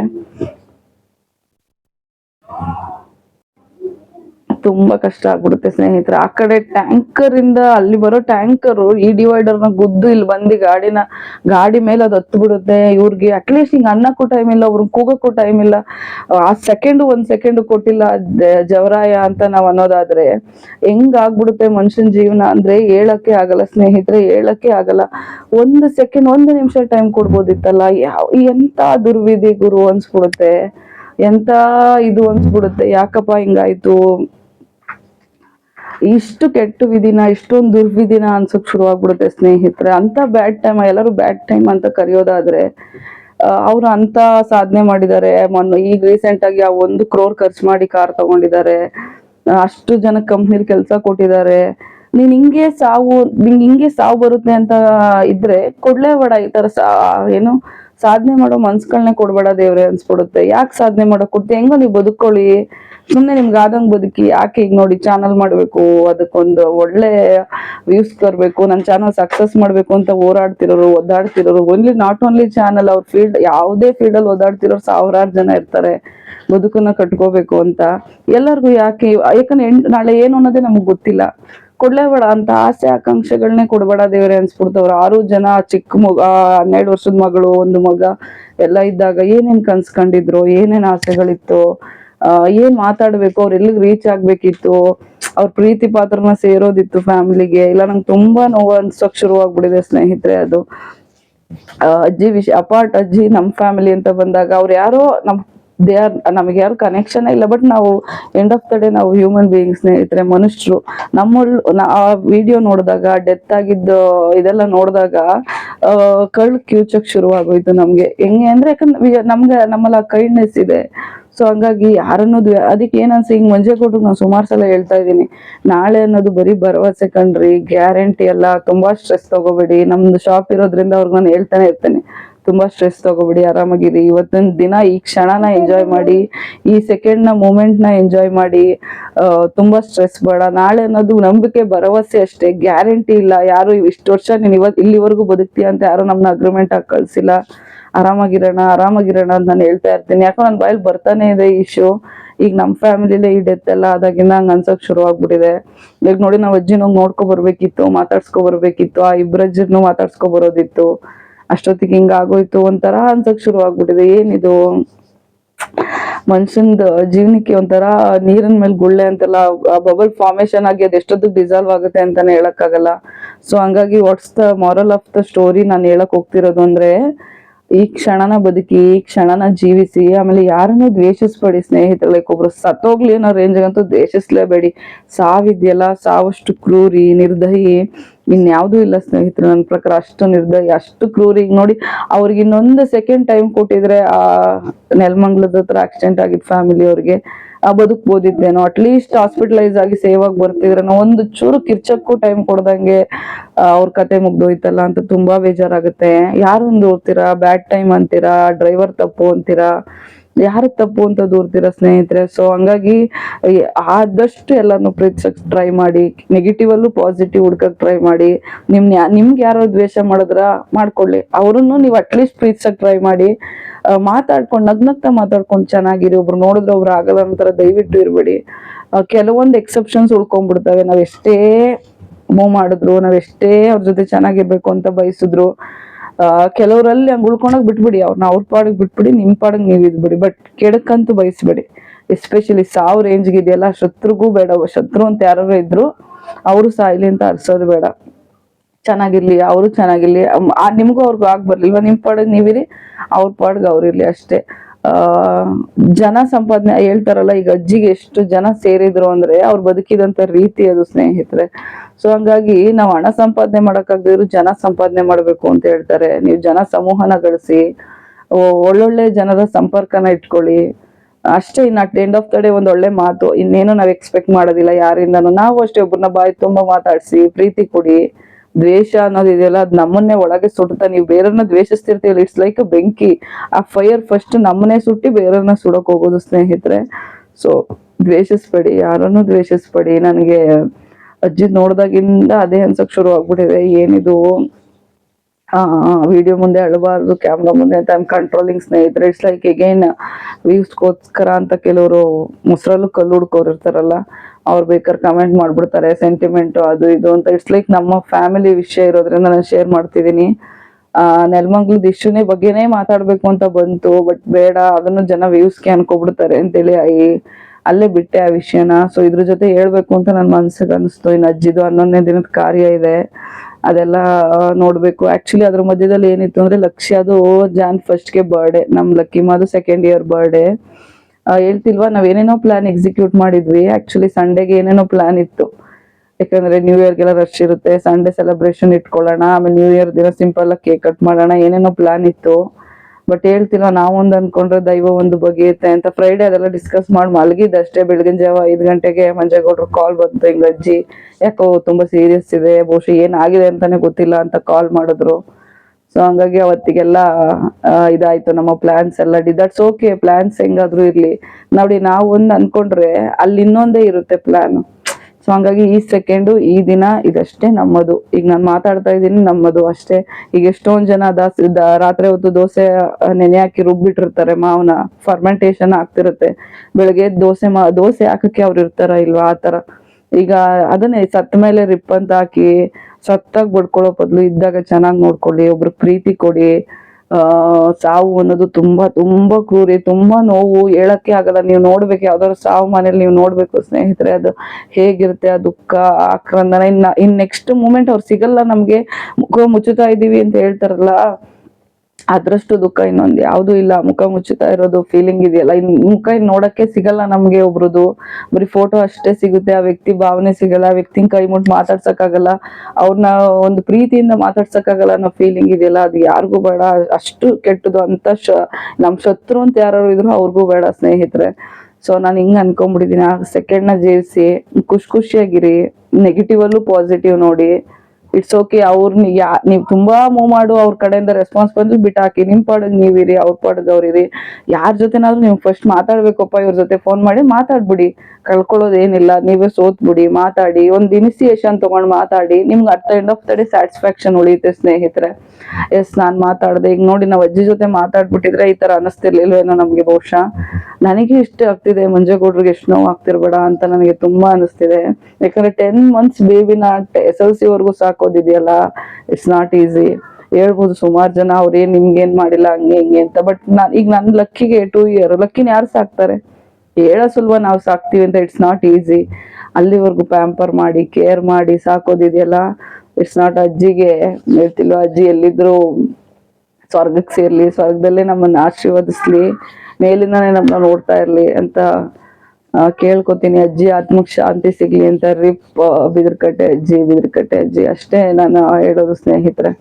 ತುಂಬಾ ಕಷ್ಟ ಆಗ್ಬಿಡುತ್ತೆ ಸ್ನೇಹಿತರೆ. ಆ ಕಡೆ ಟ್ಯಾಂಕರ್ ಇಂದ ಅಲ್ಲಿ ಬರೋ ಟ್ಯಾಂಕರ್ ಈ ಡಿವೈಡರ್ನ ಗುದ್ದು ಇಲ್ಲಿ ಬಂದು ಗಾಡಿನ, ಗಾಡಿ ಮೇಲೆ ಅದು ಹತ್ತು ಬಿಡುತ್ತೆ ಇವ್ರಿಗೆ ಅಟ್ಲೀಸ್ಟ್ ಹಿಂಗ್ ಅನ್ನಕ್ಕೂ ಟೈಮ್ ಇಲ್ಲ ಅವ್ರಿಗೆ ಕೂಗಕ್ಕೂ ಟೈಮ್ ಇಲ್ಲ. ಆ ಸೆಕೆಂಡ್ ಒಂದ್ ಸೆಕೆಂಡ್ ಕೊಟ್ಟಿಲ್ಲ ಜವರಾಯ ಅಂತ ನಾವ್ ಅನ್ನೋದಾದ್ರೆ ಹೆಂಗ್ ಆಗ್ಬಿಡುತ್ತೆ ಮನುಷ್ಯನ ಜೀವನ ಅಂದ್ರೆ ಹೇಳಕ್ಕೆ ಆಗಲ್ಲ ಸ್ನೇಹಿತರೆ, ಹೇಳಕ್ಕೆ ಆಗಲ್ಲ. ಒಂದು ಸೆಕೆಂಡ್ ಒಂದು ನಿಮಿಷ ಟೈಮ್ ಕೊಡ್ಬೋದಿತ್ತಲ್ಲ. ಯಾವ, ಎಂತ ದುರ್ವಿಧಿ ಗುರು ಅನ್ಸ್ಬಿಡುತ್ತೆ. ಎಂತ ಇದು ಅನ್ಸ್ಬಿಡುತ್ತೆ. ಯಾಕಪ್ಪ ಹಿಂಗಾಯ್ತು? ಇಷ್ಟು ಕೆಟ್ಟ ವಿಧಿನ, ಇಷ್ಟೊಂದು ದುರ್ವಿಧಿನ ಅನ್ಸಕ್ ಶುರುವಾಗ್ಬಿಡುತ್ತೆ ಸ್ನೇಹಿತರೆ. ಅಂತ ಬ್ಯಾಡ್ ಟೈಮ್ ಎಲ್ಲರೂ ಬ್ಯಾಡ್ ಟೈಮ್ ಅಂತ ಕರೆಯೋದಾದ್ರೆ ಅವ್ರು ಅಂತ ಸಾಧನೆ ಮಾಡಿದ್ದಾರೆ. ಮೊನ್ನೆ ಈಗ ರೀಸೆಂಟ್ ಆಗಿ ಆ ಒಂದು ಕ್ರೋರ್ ಖರ್ಚು ಮಾಡಿ ಕಾರ್ ತಗೊಂಡಿದ್ದಾರೆ. ಅಷ್ಟು ಜನ ಕಂಪ್ನಿಲಿ ಕೆಲಸ ಕೊಟ್ಟಿದ್ದಾರೆ. ನೀನ್ ಹಿಂಗೆ ಸಾವು, ನಿಂಗೆ ಹಿಂಗೆ ಸಾವು ಬರುತ್ತೆ ಅಂತ ಇದ್ರೆ ಕೊಡ್ಲೇ ಬೇಡ ಈ ತರ ಏನು, ಸಾಧನೆ ಮಾಡೋ ಮನ್ಸ್ಗಳನ್ನೇ ಕೊಡ್ಬೇಡ ದೇವ್ರೆ ಅನ್ಸ್ಬಿಡುತ್ತೆ. ಯಾಕೆ ಸಾಧನೆ ಮಾಡೋ ಕೊಡ್ತೀವಿ ಹೆಂಗೋ ನೀವು ಬದುಕೊಳ್ಳಿ ಸುಮ್ನೆ ನಿಮ್ಗೆ ಆದಂಗೆ ಬದುಕಿ ಯಾಕೆ ಈಗ ನೋಡಿ ಚಾನಲ್ ಮಾಡಬೇಕು, ಅದಕ್ಕೊಂದು ಒಳ್ಳೆ ವ್ಯೂಸ್ ತರಬೇಕು ನನ್ನ ಚಾನಲ್ ಸಕ್ಸಸ್ ಮಾಡಬೇಕು ಅಂತ ಓಡಾಡ್ತಿರೋರು ಒದ್ದಾಡ್ತಿರೋರು ಓನ್ಲಿ ನಾಟ್ ಓನ್ಲಿ ಚಾನಲ್ ಅವ್ರ ಫೀಲ್ಡ್ ಯಾವುದೇ ಫೀಲ್ಡ್ ಅಲ್ಲಿ ಓದಾಡ್ತಿರೋರು ಸಾವಿರಾರು ಜನ ಇರ್ತಾರೆ, ಬದುಕನ್ನ ಕಟ್ಕೋಬೇಕು ಅಂತ. ಎಲ್ಲರಿಗೂ ಯಾಕೆ, ಯಾಕಂದ್ರೆ ನಾಳೆ ಏನು ಅನ್ನೋದೇ ನಮಗೆ ಗೊತ್ತಿಲ್ಲ. ಕೊಡ್ಲೇಬೇಡ ಅಂತ ಆಸೆ ಆಕಾಂಕ್ಷೆಗಳನ್ನೇ ಕೊಡಬೇಡ ದೇವ್ರೆ ಅನ್ಸ್ಬಿಡ್ತವ್ರು ಆರು ಜನ, ಚಿಕ್ಕ ಮಗ, ಹನ್ನೆರಡು ವರ್ಷದ ಮಗಳು, ಒಂದು ಮಗ, ಎಲ್ಲ ಇದ್ದಾಗ ಏನೇನ್ ಕನ್ಸ್ಕೊಂಡಿದ್ರು ಏನೇನ್ ಆಸೆಗಳಿತ್ತು ಏನ್ ಮಾತಾಡ್ಬೇಕು? ಅವ್ರ ಎಲ್ಲಿಗೆ ರೀಚ್ ಆಗ್ಬೇಕಿತ್ತು? ಅವ್ರ ಪ್ರೀತಿ ಪಾತ್ರನ ಸೇರೋದಿತ್ತು ಫ್ಯಾಮಿಲಿಗೆ. ಇಲ್ಲ, ನಂಗೆ ತುಂಬಾ ನೋವು ಅನ್ಸೋಕ್ ಶುರು ಆಗ್ಬಿಟ್ಟಿದೆ ಸ್ನೇಹಿತರೆ ಅದು. ಅಜ್ಜಿ ವಿಷಯ ಅಪಾರ್ಟ್ ಅಜ್ಜಿ ನಮ್ ಫ್ಯಾಮಿಲಿ ಅಂತ ಬಂದಾಗ ಅವ್ರು ಯಾರೋ ನಮ್, ದೇ ಆರ್, ನಮಗೆ ಯಾರು ಕನೆಕ್ಷನ್ ಇಲ್ಲ. ಬಟ್ ನಾವು ಎಂಡ್ ಆಫ್ ದ ಡೇ ನಾವು ಹ್ಯೂಮನ್ ಬೀಯಿಂಗ್ ಸ್ನೇಹಿತರೆ, ಮನುಷ್ಯರು. ನಮ್ಮ ಆ ವಿಡಿಯೋ ನೋಡಿದಾಗ ಡೆತ್ ಆಗಿದ್ದು ಇದೆಲ್ಲ ನೋಡಿದಾಗ ಕಳ್ ಕ್ಯೂಚಕ್ ಶುರು ಆಗೋಯ್ತು ನಮ್ಗೆ. ಹೆಂಗೆ ಅಂದ್ರೆ, ಯಾಕಂದ್ರೆ, ನಮ್ಗೆ, ನಮ್ಮಲ್ಲಿ ಆ ಕೈಂಡ್ನೆಸ್ ಇದೆ. ಸೊ ಹಂಗಾಗಿ ಯಾರನ್ನೋ ದ್ವೆ- ಅದಕ್ಕೆ ಏನನ್ಸ ಹಿಂಗ್ ಕೊಟ್ಟು ನಾನು ಸುಮಾರು ಸಲ ಹೇಳ್ತಾ ಇದ್ದೀನಿ. ನಾಳೆ ಅನ್ನೋದು ಬರೀ ಭರವಸೆ ಕಣ್ರಿ ಗ್ಯಾರಂಟಿ ಎಲ್ಲ ತುಂಬಾ ಸ್ಟ್ರೆಸ್ ತಗೋಬೇಡಿ. ನಮ್ದು ಶಾಪ್ ಇರೋದ್ರಿಂದ ಅವ್ರಿಗೆ ನಾನು ಹೇಳ್ತಾನೆ ಇರ್ತೇನೆ. ತುಂಬಾ ಸ್ಟ್ರೆಸ್ ತಗೋಬೇಡಿ, ಆರಾಮಾಗಿರಿ. ಇವತ್ತಿನ ದಿನ ಈ ಕ್ಷಣನ ಎಂಜಾಯ್ ಮಾಡಿ, ಈ ಸೆಕೆಂಡ್ನ ಮೂಮೆಂಟ್ನ ಎಂಜಾಯ್ ಮಾಡಿ ತುಂಬಾ ಸ್ಟ್ರೆಸ್ ಬೇಡ. ನಾಳೆ ಅನ್ನೋದು ನಂಬಿಕೆ, ಭರವಸೆ ಅಷ್ಟೇ. ಗ್ಯಾರಂಟಿ ಇಲ್ಲ. ಯಾರು ಇಷ್ಟು ವರ್ಷ ನೀನ್ ಇವತ್ ಇಲ್ಲಿವರೆಗೂ ಬದುಕ್ತೀಯ ಅಂತ ಯಾರು ನಮ್ನ ಅಗ್ರಿಮೆಂಟ್ ಆಗಿ ಕಳ್ಸಿಲ್ಲ. ಆರಾಮಾಗಿರೋಣ ಆರಾಮಾಗಿರೋಣ ಅಂತ ನಾನು ಹೇಳ್ತಾ ಇರ್ತೀನಿ. ಯಾಕೋ ನನ್ನ ಬಾಯಲ್ಲಿ ಬರ್ತಾನೆ ಇದೆ ಇಶ್ಯೂ ಈಗ ನಮ್ಮ ಫ್ಯಾಮಿಲಿಲೇ ಈ ಡೆತ್ ಎಲ್ಲ ಆದಾಗಿಂದ ಹಂಗೆ ಅನ್ಸಕ್ ಶುರು ಆಗ್ಬಿಟ್ಟಿದೆ. ಈಗ ನೋಡಿ ನಾವು ಅಜ್ಜಿನ ಹೋಗಿ ನೋಡ್ಕೊ ಬರ್ಬೇಕಿತ್ತು, ಮಾತಾಡ್ಸ್ಕೊ ಬರ್ಬೇಕಿತ್ತು, ಆ ಇಬ್ಬರಜ್ಜಿರ್ನು ಮಾತಾಡ್ಸ್ಕೊ ಬರೋದಿತ್ತು. ಅಷ್ಟೊತ್ತಿಗೆ ಹಿಂಗ ಆಗೋಯ್ತು ಒಂಥರ ಅನ್ಸೋಕೆ ಶುರು ಆಗ್ಬಿಟ್ಟಿದೆ. ಏನಿದು? ಮನುಷ್ಯಂದ ಜೀವನಕ್ಕೆ ಒಂಥರ ನೀರಿನ ಮೇಲೆ ಗುಳ್ಳೆ ಅಂತೆಲ್ಲ ಬಬಲ್ ಫಾರ್ಮೇಶನ್ ಆಗಿ ಅದು ಎಷ್ಟೊತ್ತಿಗೆ ಡಿಸಾಲ್ವ್ ಆಗುತ್ತೆ ಅಂತಾನೆ ಹೇಳಕ್ಕಾಗಲ್ಲ. ಸೊ ಹಂಗಾಗಿ what's the moral of the story ನಾನು ಹೇಳಕ್ ಹೋಗ್ತಿರೋದು ಅಂದ್ರೆ ಈ ಕ್ಷಣನ ಬದುಕಿ, ಈ ಕ್ಷಣನ ಜೀವಿಸಿ, ಆಮೇಲೆ ಯಾರನ್ನೂ ದ್ವೇಷಿಸ್ಬೇಡಿ ಸ್ನೇಹಿತರು, ಒಬ್ರು ಸತ್ತೋಗ್ಲಿ ಅನ್ನೋ ರೇಂಜ್ಗಂತೂ ದ್ವೇಷಿಸ್ಲೇಬೇಡಿ. ಸಾವಿದ್ಯಲ್ಲ, ಸಾವಷ್ಟು ಕ್ರೂರಿ, ನಿರ್ದಯಿ. ಇನ್ಯಾವುದೂ ಇಲ್ಲ ಸ್ನೇಹಿತರು, ನನ್ನ ಪ್ರಕಾರ ಅಷ್ಟು ನಿರ್ದಯಿ, ಅಷ್ಟು ಕ್ರೂರಿ. ನೋಡಿ, ಅವ್ರಿಗೆ ಇನ್ನೊಂದು ಸೆಕೆಂಡ್ ಟೈಮ್ ಕೊಟ್ಟಿದ್ರೆ, ಆ ನೆಲಮಂಗ್ಲದ ಹತ್ರ ಆಕ್ಸಿಡೆಂಟ್ ಆಗಿದ್ ಫ್ಯಾಮಿಲಿ ಅವ್ರಿಗೆ ಬದುಕ್ಬೋದಿತ್ತೇನೋ ಅಟ್ಲೀಸ್ಟ್ ಹಾಸ್ಪಿಟಲೈಸ್ ಆಗಿ ಸೇವ್ ಆಗಿ ಬರ್ತಿದ್ರೇನೋ ಒಂದು ಚೂರು ಕಿರ್ಚಕ್ಕೂ ಟೈಮ್ ಕೊಡ್ದಂಗೆ ಅವ್ರ ಕತೆ ಮುಗ್ದೋಯ್ತಲ್ಲ ಅಂತ ತುಂಬಾ ಬೇಜಾರಾಗುತ್ತೆ. ಯಾರು ದೂರ್ತೀರಾ ಬ್ಯಾಡ್ ಟೈಮ್ ಅಂತೀರಾ? ಡ್ರೈವರ್ ತಪ್ಪು ಅಂತೀರಾ? ಯಾರು ತಪ್ಪು ಅಂತ ದೂರ್ತೀರಾ ಸ್ನೇಹಿತರೆ? ಸೊ ಹಂಗಾಗಿ ಆದಷ್ಟು ಎಲ್ಲಾನು ಪ್ರೀತಿಸಕ್ ಟ್ರೈ ಮಾಡಿ ನೆಗೆಟಿವ್ ಅಲ್ಲೂ ಪಾಸಿಟಿವ್ ಹುಡ್ಕಕ್ ಟ್ರೈ ಮಾಡಿ ನಿಮ್ ನಿಮ್ಗೆ ಯಾರೋ ದ್ವೇಷ ಮಾಡಿದ್ರ, ಮಾಡ್ಕೊಳ್ಳಿ. ಅವ್ರನ್ನು ನೀವು ಅಟ್ಲೀಸ್ಟ್ ಪ್ರೀತಿಸಕ್ ಟ್ರೈ ಮಾಡಿ ಮಾತಾಡ್ಕೊಂಡು ನಗ್ನಗ್ತಾ ಮಾತಾಡ್ಕೊಂಡು ಚೆನ್ನಾಗಿರಿ, ಒಬ್ರು ನೋಡಿದ್ರೆ ಒಬ್ರು ಆಗಲ್ಲ ಅಂತಾರ ದಯವಿಟ್ಟು ಇರಬೇಡಿ. ಕೆಲವೊಂದು ಎಕ್ಸೆಪ್ಷನ್ಸ್ ಉಳ್ಕೊಂಡ್ಬಿಡ್ತವೆ. ನಾವ್ ಎಷ್ಟೇ ಮೂವ್ ಮಾಡಿದ್ರು ನಾವೆಷ್ಟೇ ಅವ್ರ ಜೊತೆ ಚೆನ್ನಾಗಿರ್ಬೇಕು ಅಂತ ಬಯಸಿದ್ರು ಕೆಲವರಲ್ಲಿ ಹಂಗ ಉಳ್ಕೊಳಕ್ ಬಿಟ್ಬಿಡಿ. ಅವ್ರನ್ನ ಅವ್ರ ಪಾಡಿಗೆ ಬಿಟ್ಬಿಡಿ, ನಿಮ್ ಪಾಡಿಗೆ ನೀವು ಇದ್ಬಿಡಿ. ಬಟ್ ಕೆಡಕ್ಕಂತೂ ಬಯಸ್ಬೇಡಿ. ಎಸ್ಪೆಷಲಿ ಸಾವು ರೇಂಜ್ಗೆ ಇದೆಯಲ್ಲ, ಶತ್ರುಗೂ ಬೇಡ, ಶತ್ರು ಅಂತ ಯಾರು ಇದ್ರು, ಅವರು ಸಾಯ್ಲಿ ಅಂತ ಅರ್ಸೋದು ಬೇಡ. ಚೆನ್ನಾಗಿರ್ಲಿ, ಅವರು ಚೆನ್ನಾಗಿರ್ಲಿ ನಿಮ್ಗೂ ಅವ್ರಿಗೂ ಆಗ್ ಬರ್ಲಿಲ್ವಾ? ನಿಮ್ ಪಾಡಿಗೆ ನೀವಿರಿ, ಅವ್ರ ಪಾಡ್ಗೆ ಅವ್ರಿರ್ಲಿ ಅಷ್ಟೇ. ಜನ ಸಂಪಾದನೆ ಹೇಳ್ತಾರಲ್ಲ, ಈಗ ಅಜ್ಜಿಗೆ ಎಷ್ಟು ಜನ ಸೇರಿದ್ರು ಅಂದ್ರೆ ಅವ್ರು ಬದುಕಿದಂತ ರೀತಿ ಅದು ಸ್ನೇಹಿತರೆ. ಸೊ ಹಂಗಾಗಿ ನಾವು ಹಣ ಸಂಪಾದನೆ ಮಾಡಕ್ಕಾಗದಿದ್ರು ಜನ ಸಂಪಾದನೆ ಮಾಡಬೇಕು ಅಂತ ಹೇಳ್ತಾರೆ. ನೀವು ಜನ ಸಮೂಹನ ಗಳಿಸಿ ಒಳ್ಳೊಳ್ಳೆ ಜನರ ಸಂಪರ್ಕನ ಇಟ್ಕೊಳ್ಳಿ. ಅಷ್ಟೇ, ಇನ್ನು at end of the day ಒಂದು ಒಳ್ಳೆ ಮಾತು, ಇನ್ನೇನು ನಾವು ಎಕ್ಸ್ಪೆಕ್ಟ್ ಮಾಡೋದಿಲ್ಲ ಯಾರಿಂದನೂ. ನಾವು ಅಷ್ಟೇ ಒಬ್ಬರನ್ನ ಬಾಯಿ ತುಂಬಾ ಮಾತಾಡಿಸಿ, ಪ್ರೀತಿ ಕೊಡಿ. ದ್ವೇಷ ಅನ್ನೋದು ಇದೆಯಲ್ಲ, ಅದ್ ನಮ್ಮನ್ನೇ ಒಳಗೆ ಸುಡುತ್ತಾ. ನೀವು ಬೇರೆಯವ್ರನ್ನ ದ್ವೇಷಿಸ್ತಿರ್ತೀವಲ್ಲ ಇಟ್ಸ್ ಲೈಕ್ ಬೆಂಕಿ. ಆ ಫೈರ್ ಫಸ್ಟ್ ನಮ್ಮನ್ನೇ ಸುಟ್ಟಿ ಬೇರೆಯವ್ರನ್ನ ಸುಡಕ್ ಹೋಗೋದು ಸ್ನೇಹಿತರೆ. ಸೊ ದ್ವೇಷಿಸ್ಬೇಡಿ, ಯಾರನ್ನು ದ್ವೇಷಿಸ್ಬೇಡಿ. ನನಗೆ ಅಜ್ಜಿ ನೋಡ್ದಾಗಿಂದ ಅದೇ ಅನ್ಸಕ್ ಶುರು ಆಗ್ಬಿಟ್ಟಿದೆ. ಏನಿದು? ಆ ವಿಡಿಯೋ ಮುಂದೆ ಅಳಬಾರ್ದು ಕ್ಯಾಮ್ರಾ ಮುಂದೆ ಅಂತ ಐಮ್ ಕಂಟ್ರೋಲಿಂಗ್ ಸ್ನೇಹಿತರೆ. ಇಟ್ಸ್ ಲೈಕ್ ಎಗೈನ್ ವ್ಯೂಸ್ಗೋಸ್ಕರ ಅಂತ ಕೆಲವರು ಮೊಸರಲ್ಲೂ ಕಲ್ಲು ಹುಡ್ಕೋರು ಇರ್ತಾರಲ್ಲ. ಅವ್ರು ಬೇಕಾದ್ರೆ ಕಮೆಂಟ್ ಮಾಡ್ಬಿಡ್ತಾರೆ ಸೆಂಟಿಮೆಂಟು ಅದು ಇದು ಅಂತ. ಇಟ್ಸ್ ಲೈಕ್ ನಮ್ಮ ಫ್ಯಾಮಿಲಿ ವಿಷಯ ಇರೋದ್ರಿಂದ ನಾನು ಶೇರ್ ಮಾಡ್ತಿದ್ದೀನಿ ನೆಲಮಂಗ್ಲದ ಇಶ್ಯೂನೇ ಬಗ್ಗೆನೇ ಮಾತಾಡಬೇಕು ಅಂತ ಬಂತು ಬಟ್ ಬೇಡ, ಅದನ್ನು ಜನ ವ್ಯೂಸ್ಗೆ ಅನ್ಕೊಬಿಡ್ತಾರೆ ಅಂತೇಳಿ ಐ, ಅಲ್ಲೇ ಬಿಟ್ಟೆ ಆ ವಿಷಯನ. ಸೊ ಇದ್ರ ಜೊತೆ ಹೇಳ್ಬೇಕು ಅಂತ ನನ್ನ ಮನ್ಸಿಗೆ ಅನಿಸ್ತು. ಇನ್ನು ಅಜ್ಜಿದು ಹನ್ನೊಂದನೇ ದಿನದ ಕಾರ್ಯ ಇದೆ. ಅದೆಲ್ಲ ನೋಡಬೇಕು. ಆಕ್ಚುಲಿ ಅದ್ರ ಮಧ್ಯದಲ್ಲಿ ಏನಿತ್ತು ಅಂದ್ರೆ ಲಕ್ಷ್ಯದು ಜಾನ್ ಫಸ್ಟ್ಗೆ ಬರ್ಡೇ ನಮ್ ಲಕ್ಕಿಮಾದು ಸೆಕೆಂಡ್ ಇಯರ್ ಬರ್ಡೇ ಹೇಳ್ತಿಲ್ವಾ, ನಾವ್ ಏನೇನೋ ಪ್ಲಾನ್ ಎಕ್ಸಿಕ್ಯೂಟ್ ಮಾಡಿದ್ವಿ. ಆಕ್ಚುಲಿ ಸಂಡೇಗೆ ಏನೇನೋ ಪ್ಲಾನ್ ಇತ್ತು. ಯಾಕಂದ್ರೆ ನ್ಯೂ ಇಯರ್ಗೆಲ್ಲ ರಶ್ ಇರುತ್ತೆ. ಸಂಡೇ ಸೆಲೆಬ್ರೇಷನ್ ಇಟ್ಕೊಳ್ಳೋಣ. ಆಮೇಲೆ ನ್ಯೂ ಇಯರ್ ದಿನ ಸಿಂಪಲ್ ಆಗಿ ಕೇಕ್ ಕಟ್ ಮಾಡೋಣ. ಏನೇನೋ ಪ್ಲಾನ್ ಇತ್ತು. ಬಟ್ ಹೇಳ್ತಿಲ್ಲ ನಾವೊಂದು ಅನ್ಕೊಂಡ್ರೆ ದೈವ ಒಂದು ಬಗೆಯುತ್ತೆ ಅಂತ. ಫ್ರೈಡೆ ಅದೆಲ್ಲ ಡಿಸ್ಕಸ್ ಮಾಡಿ ಮಲಗಿದ್ದು ಅಷ್ಟೇ. ಬೆಳಗಿನ ಜಾವ ಐದು ಗಂಟೆಗೆ ಮಂಜೇಗೌಡ್ರು ಕಾಲ್ ಬಂತು ಹಿಂಗಜ್ಜಿ. ಯಾಕೋ ತುಂಬಾ ಸೀರಿಯಸ್ ಇದೆ. ಬಹುಶಃ ಏನಾಗಿದೆ ಅಂತಾನೆ ಗೊತ್ತಿಲ್ಲ ಅಂತ ಕಾಲ್ ಮಾಡಿದ್ರು. ಸೊ ಹಂಗಾಗಿ ಅವತ್ತಿಗೆಲ್ಲ ಇದಾಯ್ತು ನಮ್ಮ ಪ್ಲಾನ್ಸ್ ಎಲ್ಲ. ಡಿ ದಟ್ಸ್ ಓಕೆ ಪ್ಲಾನ್ಸ್ ಹೆಂಗಾದ್ರೂ ಇರ್ಲಿ. ನೋಡಿ, ನಾವು ಒಂದ್ ಅನ್ಕೊಂಡ್ರೆ ಅಲ್ಲಿ ಇನ್ನೊಂದೇ ಇರುತ್ತೆ ಪ್ಲಾನ್ ಸೊ ಹಂಗಾಗಿ ಈ ಸೆಕೆಂಡು ಈ ದಿನ ಇದಷ್ಟೇ ನಮ್ಮದು. ಈಗ ನಾನು ಮಾತಾಡ್ತಾ ಇದ್ದೀನಿ, ನಮ್ಮದು ಅಷ್ಟೇ. ಈಗ ಎಷ್ಟೊಂದ್ ಜನ ದಾಸ್ ರಾತ್ರಿ ಹೊತ್ತು ದೋಸೆ ನೆನೆ ಹಾಕಿ ರುಬ್ಬಿಟ್ಟಿರ್ತಾರೆ. ಮಾವನ ಫರ್ಮೆಂಟೇಶನ್ ಆಗ್ತಿರುತ್ತೆ. ಬೆಳಗ್ಗೆ ದೋಸೆ ಮಾ, ದೋಸೆ ಹಾಕಕ್ಕೆ ಅವ್ರು ಇರ್ತಾರ ಇಲ್ವಾ? ಆ ತರ ಈಗ ಅದನ್ನೇ ಸತ್ತ ಮೇಲೆ ರಿಪ್ ಅಂತ ಹಾಕಿ ಸತ್ತಾಗ ಬಡ್ಕೊಳ್ಳೋ ಬದಲು ಇದ್ದಾಗ ಚೆನ್ನಾಗಿ ನೋಡ್ಕೊಳ್ಳಿ, ಒಬ್ರು ಪ್ರೀತಿ ಕೊಡಿ. ಆ, ಸಾವು ಅನ್ನೋದು ತುಂಬಾ ತುಂಬಾ ಕ್ರೂರಿ, ತುಂಬಾ ನೋವು. ಹೇಳಕ್ಕೆ ಆಗಲ್ಲ, ನೀವು ನೋಡ್ಬೇಕು, ಯಾವ್ದಾದ್ರು ಸಾವು ಮನೇಲಿ ನೀವು ನೋಡ್ಬೇಕು ಸ್ನೇಹಿತರೆ, ಅದು ಹೇಗಿರುತ್ತೆ, ಆ ದುಃಖ ಆಕ್ರಂದನ. ಇನ್ನ, ಇನ್ ನೆಕ್ಸ್ಟ್ ಮೂಮೆಂಟ್ ಅವ್ರು ಸಿಗಲ್ಲ ನಮ್ಗೆ. ಮುಖ ಮುಚ್ಚುತ್ತಾ ಇದೀವಿ ಅಂತ ಹೇಳ್ತಾರಲ್ಲ. ಅದ್ರಷ್ಟು ದುಃಖ ಇನ್ನೊಂದು ಯಾವುದು ಇಲ್ಲ. ಮುಖ ಮುಚ್ಚುತ್ತಾ ಇರೋದು ಫೀಲಿಂಗ್ ಇದೆಯಲ್ಲ. ಇನ್ ಮುಖ ಇನ್ ನೋಡಕ್ಕೆ ಸಿಗಲ್ಲ ನಮ್ಗೆ ಒಬ್ರುದು. ಬರೀ ಫೋಟೋ ಅಷ್ಟೇ ಸಿಗುತ್ತೆ. ಆ ವ್ಯಕ್ತಿ ಭಾವನೆ ಸಿಗಲ್ಲ. ಆ ವ್ಯಕ್ತಿನ ಕೈ ಮುಟ್ಟು ಮಾತಾಡ್ಸಕ್ಕಾಗಲ್ಲ. ಅವ್ರನ್ನ ಒಂದು ಪ್ರೀತಿಯಿಂದ ಮಾತಾಡ್ಸಕ್ಕಾಗಲ್ಲ ಅನ್ನೋ ಫೀಲಿಂಗ್ ಇದೆಯಲ್ಲ. ಅದು ಯಾರಿಗೂ ಬೇಡ. ಅಷ್ಟು ಕೆಟ್ಟದು ಅಂತ ಶ, ನಮ್ ಶತ್ರು ಅಂತ ಯಾರು ಇದ್ರು ಅವ್ರಿಗೂ ಬೇಡ ಸ್ನೇಹಿತರೆ. ಸೊ ನಾನು ಹಿಂಗ್ ಅನ್ಕೊಂಡ್ಬಿಟ್ಟಿದೀನಿ ಆ ಸೆಕೆಂಡ್ನ ಜೀವಿಸಿ ಖುಷಿ ಖುಷಿಯಾಗಿರಿ. ನೆಗೆಟಿವ್ ಅಲ್ಲೂ ಪಾಸಿಟಿವ್ ನೋಡಿ. ಇಟ್ಸ್ ಓಕೆ ಅವ್ರನ್ನ ಯಾ, ನೀವ್ ತುಂಬಾ ಮೂವ್ ಮಾಡು, ಅವ್ರ ಕಡೆಯಿಂದ ರೆಸ್ಪಾನ್ಸ್ ಬಂದು ಬಿಟ್ಟು ಹಾಕಿ, ನಿಮ್ ಪಾಡಗ್ ನೀವಿರಿ, ಅವ್ರ ಪಾಡಗ್ ಅವ್ರಿರಿ. ಯಾರ ಜೊತೆನಾದ್ರೂ ನೀವು ಫಸ್ಟ್ ಮಾತಾಡ್ಬೇಕಪ್ಪ, ಇವ್ರ ಜೊತೆ ಫೋನ್ ಮಾಡಿ ಮಾತಾಡ್ಬಿಡಿ. ಕಳ್ಕೊಳ್ಳೋದು ಏನಿಲ್ಲ, ನೀವೇ ಸೋತ್ ಬಿಡಿ ಮಾತಾಡಿ. ಒಂದ್ ಇನಿಸಿಯೇಷನ್ ತಗೊಂಡ್ ಮಾತಾಡಿ. ನಿಮ್ಗೆ at end of the day satisfaction ಉಳಿಯುತ್ತೆ ಸ್ನೇಹಿತರೆ. ಎಸ್ ನಾನ್ ಮಾತಾಡ್ದೆ. ಈಗ ನೋಡಿ, ನಾವ್ ಅಜ್ಜಿ ಜೊತೆ ಮಾತಾಡ್ಬಿಟ್ಟಿದ್ರೆ ಈ ತರ ಅನಿಸ್ತಿರ್ಲಿಲ್ವೇನೋ ನಮ್ಗೆ ಬಹುಶಃ. ನನಗೆ ಇಷ್ಟ ಆಗ್ತಿದೆ, ಮಂಜೇಗೌಡ್ರಿಗೆ ಎಷ್ಟು ನೋವು ಆಗ್ತಿರ್ಬೇಡ ಅಂತ ನನಗೆ ತುಂಬಾ ಅನಿಸ್ತಿದೆ. ಯಾಕಂದ್ರೆ ಟೆನ್ ಮಂತ್ಸ್ ಬೇಬಿನ ಎಸ್ ಎಲ್ ಸಿ ವರ್ಗು ಸಾಕೋದಿದೆಯಲ್ಲ ಇಟ್ಸ್ ನಾಟ್ ಈಸಿ ಹೇಳ್ಬೋದು, ಸುಮಾರು ಜನ ಅವ್ರೇನ್ ನಿಮ್ಗೇನ್ ಮಾಡಿಲ್ಲ, ಹಂಗೆ ಹಿಂಗೆ ಅಂತ. ಬಟ್ ನಾನ್, ಈಗ ನನ್ ಲಕ್ಕಿಗೆ ಟೂ ಇಯರ್ ಲಕ್ಕಿನ ಯಾರು ಸಾಕ್ತಾರೆ? ಹೇಳ ಸುಲಭ ನಾವು ಸಾಕ್ತಿವಿ ಅಂತ ಇಟ್ಸ್ ನಾಟ್ ಈಸಿ ಅಲ್ಲಿವರೆಗೂ ಪ್ಯಾಂಪರ್ ಮಾಡಿ ಕೇರ್ ಮಾಡಿ ಸಾಕೋದಿದೆಯಲ್ಲ ಇಟ್ಸ್ ನಾಟ್ ಅಜ್ಜಿಗೆ. ಹೇಳ್ತಿಲ್ವ, ಅಜ್ಜಿ ಎಲ್ಲಿದ್ರು ಸ್ವರ್ಗಕ್ಕೆ ಸೇರ್ಲಿ, ಸ್ವರ್ಗದಲ್ಲೇ ನಮ್ಮನ್ನ ಆಶೀರ್ವದಿಸ್ಲಿ, ಮೇಲಿಂದಾನೇ ನಮ್ಮನ್ನ ನೋಡ್ತಾ ಇರ್ಲಿ ಅಂತ ಕೇಳ್ಕೊತೀನಿ, ಅಜ್ಜಿ ಆತ್ಮಕ್ ಶಾಂತಿ ಸಿಗ್ಲಿ ಅಂತ ರಿಪ್ ಬಿದಿರ್ಕಟ್ಟೆ ಅಜ್ಜಿ ಬಿದಿರ್ಕಟ್ಟೆ ಅಜ್ಜಿ, ಅಷ್ಟೇ ನಾನು ಹೇಳೋದು ಸ್ನೇಹಿತರೆ.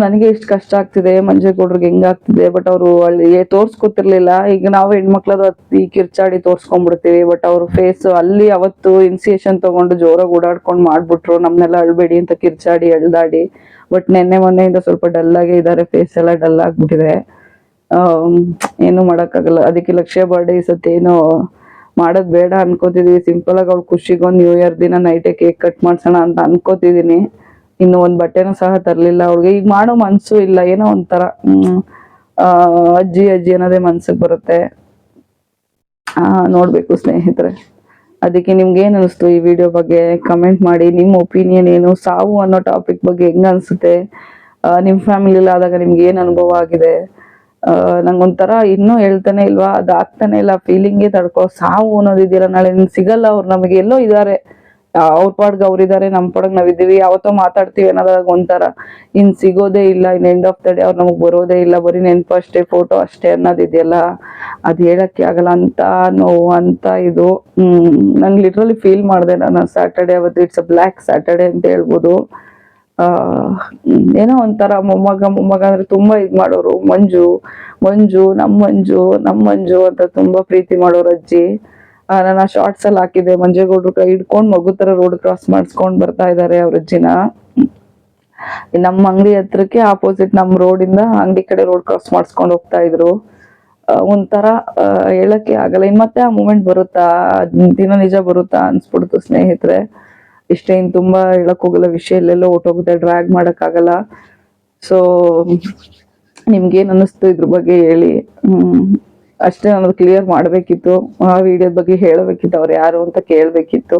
ನನಗೆ ಇಷ್ಟು ಕಷ್ಟ ಆಗ್ತಿದೆ, ಮಂಜೇಗೌಡ್ರಿಗೆ ಹೆಂಗಾಗ್ತಿದೆ ಬಟ್ ಅವರು ಅಲ್ಲಿ ತೋರ್ಸ್ಕೊತಿರ್ಲಿಲ್ಲ. ಈಗ ನಾವು ಹೆಣ್ಮಕ್ಳದು ಈ ಕಿರ್ಚಾಡಿ ತೋರ್ಸ್ಕೊಂಡ್ಬಿಡ್ತೀವಿ ಬಟ್ ಅವ್ರ ಫೇಸ್ ಅಲ್ಲಿ ಅವತ್ತು ಇನ್ಸಿಯೇಷನ್ ತಗೊಂಡು ಜೋರಾಗಿ ಓಡಾಡ್ಕೊಂಡು ಮಾಡ್ಬಿಟ್ರು, ನಮ್ನೆಲ್ಲ ಅಳ್ಬೇಡಿ ಅಂತ ಕಿರ್ಚಾಡಿ ಎಳ್ದಾಡಿ ಬಟ್ ನೆನ್ನೆ ಮೊನ್ನೆಯಿಂದ ಸ್ವಲ್ಪ ಡಲ್ ಇದ್ದಾರೆ ಫೇಸ್ ಎಲ್ಲ ಡಲ್ ಆಗ್ಬಿಟ್ಟಿದೆ. ಏನು ಮಾಡೋಕ್ಕಾಗಲ್ಲ. ಅದಕ್ಕೆ ಲಕ್ಷ್ಯ ಬರ್ಡೇ ಸತಿ ಏನು ಮಾಡೋದು ಬೇಡ ಅನ್ಕೋತಿದ್ದೀವಿ ಸಿಂಪಲ್ ಆಗಿ ಖುಷಿಗೆ ಖುಷಿಗೊಂದು ನ್ಯೂ ಇಯರ್ ದಿನ ನೈಟೇ ಕೇಕ್ ಕಟ್ ಮಾಡ್ಸೋಣ ಅಂತ ಅನ್ಕೋತಿದ್ದೀನಿ ಇನ್ನು ಒಂದು ಬಟ್ಟೆನೂ ಸಹ ತರಲಿಲ್ಲ. ಅವ್ಳಿಗೆ ಈಗ ಮಾಡೋ ಮನಸ್ಸು ಇಲ್ಲ. ಏನೋ ಒಂಥರ ಅಜ್ಜಿ ಅಜ್ಜಿ ಅನ್ನೋದೇ ಮನ್ಸಿಗೆ ಬರುತ್ತೆ. ನೋಡಬೇಕು ಸ್ನೇಹಿತರೆ. ಅದಕ್ಕೆ ನಿಮ್ಗೆ ಏನು ಅನಿಸ್ತು ಈ ವಿಡಿಯೋ ಬಗ್ಗೆ? ಕಮೆಂಟ್ ಮಾಡಿ. ನಿಮ್ಮ ಒಪಿನಿಯನ್ ಏನು? ಸಾವು ಅನ್ನೋ ಟಾಪಿಕ್ ಬಗ್ಗೆ ಹೆಂಗ್ ಅನಿಸುತ್ತೆ? ನಿಮ್ಮ ಫ್ಯಾಮಿಲಿಲಾದಾಗ ನಿಮ್ಗೆ ಏನು ಅನುಭವ ಆಗಿದೆ? ನಂಗೊಂಥರ ಇನ್ನೂ ಹೇಳ್ತಾನೆ ಇಲ್ವಾ? ಅದು ಆಗ್ತಾನೆ ಇಲ್ಲ. ಫೀಲಿಂಗೇ ತಡ್ಕೊ, ಸಾವು ಅನ್ನೋದಿದೆಯಲ್ಲ, ನಾಳೆ ನಿನ್ ಸಿಗಲ್ಲ, ಅವ್ರು ನಮಗೆ ಎಲ್ಲೋ ಇದ್ದಾರೆ ಅವ್ರ ಪಾಡ್ಗೆ ಅವ್ರಿದ್ದಾರೆ ನಮ್ಮ ಪಾಡ್ಗೆ ನಾವಿದ್ದೀವಿ ಯಾವತ್ತೋ ಮಾತಾಡ್ತೀವಿ ಅನ್ನೋದಾಗ ಒಂಥರ. ಇನ್ ಸಿಗೋದೇ ಇಲ್ಲ, in end of the day ಅವ್ರು ನಮಗೆ ಬರೋದೇ ಇಲ್ಲ. ಬರೀ ನೆನಪು ಅಷ್ಟೇ ಫೋಟೋ ಅಷ್ಟೇ ಅನ್ನೋದಿದೆಯಲ್ಲ. ಅದು ಹೇಳಕ್ಕೆ ಆಗಲ್ಲ. ಅಂತ ನೋವು, ಅಂತ ಇದು. ನಂಗೆ ಲಿಟ್ರಲಿ ಫೀಲ್ ಮಾಡಿದೆ ನಾನು ಸ್ಯಾಟರ್ಡೆ ಅವತ್ತು. ಇಟ್ಸ್ ಅ ಬ್ಲ್ಯಾಕ್ ಸ್ಯಾಟರ್ಡೆ ಅಂತ ಹೇಳ್ಬೋದು. ಏನೋ ಒಂಥರ ಮೊಮ್ಮಗ ಮೊಮ್ಮಗ ಅಂದ್ರೆ ತುಂಬಾ ಇದ್ ಮಾಡೋರು. ಮಂಜು ಮಂಜು ನಮ್ ಮಂಜು ನಮ್ ಮಂಜು ಅಂತ ತುಂಬಾ ಪ್ರೀತಿ ಮಾಡೋರು ಅಜ್ಜಿ. ಆ, ನಾನು ಆ ಶಾರ್ಟ್ಸ್ ಅಲ್ಲಿ ಹಾಕಿದೆ ಮಂಜೇಗೌಡ್ರು ಕೈ ಹಿಡ್ಕೊಂಡ್ ಮಗು ತರ ರೋಡ್ ಕ್ರಾಸ್ ಮಾಡಿಸ್ಕೊಂಡ್ ಬರ್ತಾ ಇದಾರೆ ಅವ್ರ ಅಜ್ಜಿನ. ನಮ್ಮ ಅಂಗಡಿ ಹತ್ರಕ್ಕೆ ಆಪೋಸಿಟ್ ನಮ್ಮ ರೋಡ್ ಇಂದ ಅಂಗಡಿ ಕಡೆ ರೋಡ್ ಕ್ರಾಸ್ ಮಾಡಿಸ್ಕೊಂಡ್ ಹೋಗ್ತಾ ಇದ್ರು. ಒಂಥರ ಹೇಳಕ್ಕೆ ಆಗಲ್ಲ. ಇನ್ ಮತ್ತೆ ಆ ಮೂಮೆಂಟ್ ಬರುತ್ತಾ? ದಿನ ನಿಜ ಬರುತ್ತಾ ಅನ್ಸ್ಬಿಡ್ತು ಸ್ನೇಹಿತರೆ. ಇಷ್ಟೇ ಇನ್ ತುಂಬಾ ಹೇಳಕ್ ಹೋಗಲ್ಲ ವಿಷಯ ಎಲ್ಲೆಲ್ಲೋ ಹೊಟ್ಟೋಗುತ್ತೆ ಡ್ರ್ಯಾಗ್ ಮಾಡಕ್ ಆಗಲ್ಲ ಸೊ ನಿಮ್ಗೇನ್ ಅನ್ನಿಸ್ತು ಇದ್ರ ಬಗ್ಗೆ ಹೇಳಿ. ಅಷ್ಟೇ ನಾನು ಕ್ಲಿಯರ್ ಮಾಡ್ಬೇಕಿತ್ತು. ಆ ವಿಡಿಯೋದ ಬಗ್ಗೆ ಹೇಳಬೇಕಿತ್ತು, ಅವ್ರು ಯಾರು ಅಂತ ಕೇಳ್ಬೇಕಿತ್ತು.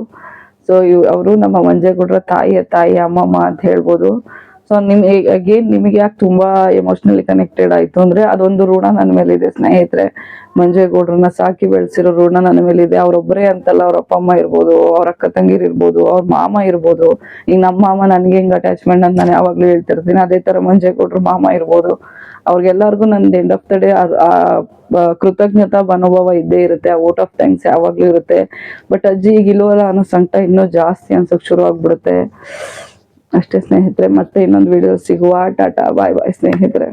ಸೊ ಇವ್, ಅವರು ನಮ್ಮ ಮಂಜೇಗೌಡ್ರ ತಾಯಿಯ ತಾಯಿ, ಅಮ್ಮಮ್ಮ ಅಂತ ಹೇಳ್ಬೋದು. ಸೊ ನಿಮ್ ಅಗೇನ್ ನಿಮಗೆ ಯಾಕೆ ತುಂಬಾ ಎಮೋಷನಲಿ ಕನೆಕ್ಟೆಡ್ ಆಯ್ತು ಅಂದ್ರೆ ಅದೊಂದು ಋಣ ನನ್ನ ಮೇಲಿದೆ ಸ್ನೇಹಿತರೆ. ಮಂಜೇಗೌಡ್ರನ್ನ ಸಾಕಿ ಬೆಳೆಸಿರೋ ಋಣ ನನ್ನ ಮೇಲಿದೆ. ಅವ್ರೊಬ್ಬರೇ ಅಂತಲ್ಲ ಅವ್ರ ಅಪ್ಪ ಅಮ್ಮ ಇರ್ಬೋದು, ಅವ್ರ ಅಕ್ಕ ತಂಗಿರ್ ಇರ್ಬೋದು, ಅವ್ರ ಮಾಮ ಇರ್ಬೋದು. ಈಗ ನಮ್ಮ ಮಾಮ ನನ್ಗೆ ಹೆಂಗ್ ಅಟ್ಯಾಚ್ಮೆಂಟ್ ಅಂತ ನಾನು ಯಾವಾಗ್ಲೂ ಹೇಳ್ತಿರ್ತೀನಿ. ಅದೇ ತರ ಮಂಜೇಗೌಡ್ರ ಮಾಮ ಇರ್ಬೋದು. ಅವ್ರಿಗೆಲ್ಲರಿಗೂ ನಂದು ಎಂಡ್ ಆಫ್ ದ ಡೇ ಕೃತಜ್ಞತಾ ಮನೋಭಾವ ಇದ್ದೇ ಇರುತ್ತೆ. ಆ ವೋಟ್ ಆಫ್ ಥ್ಯಾಂಕ್ಸ್ ಯಾವಾಗ್ಲೂ ಇರುತ್ತೆ. ಬಟ್ ಅಜ್ಜಿ ಈಗ ಇಲ್ವಲ್ಲ ಅನ್ನೋ ಸಂಕಟ ಇನ್ನೂ ಜಾಸ್ತಿ ಅನ್ಸಕ್ ಶುರು ಆಗ್ಬಿಡುತ್ತೆ. ಅಷ್ಟೇ ಸ್ನೇಹಿತರೆ ಮತ್ತೆ ಇನ್ನೊಂದು ವಿಡಿಯೋ ಸಿಗುವ. ಟಾಟಾ ಬಾಯ್ ಬಾಯ್ ಸ್ನೇಹಿತರೆ.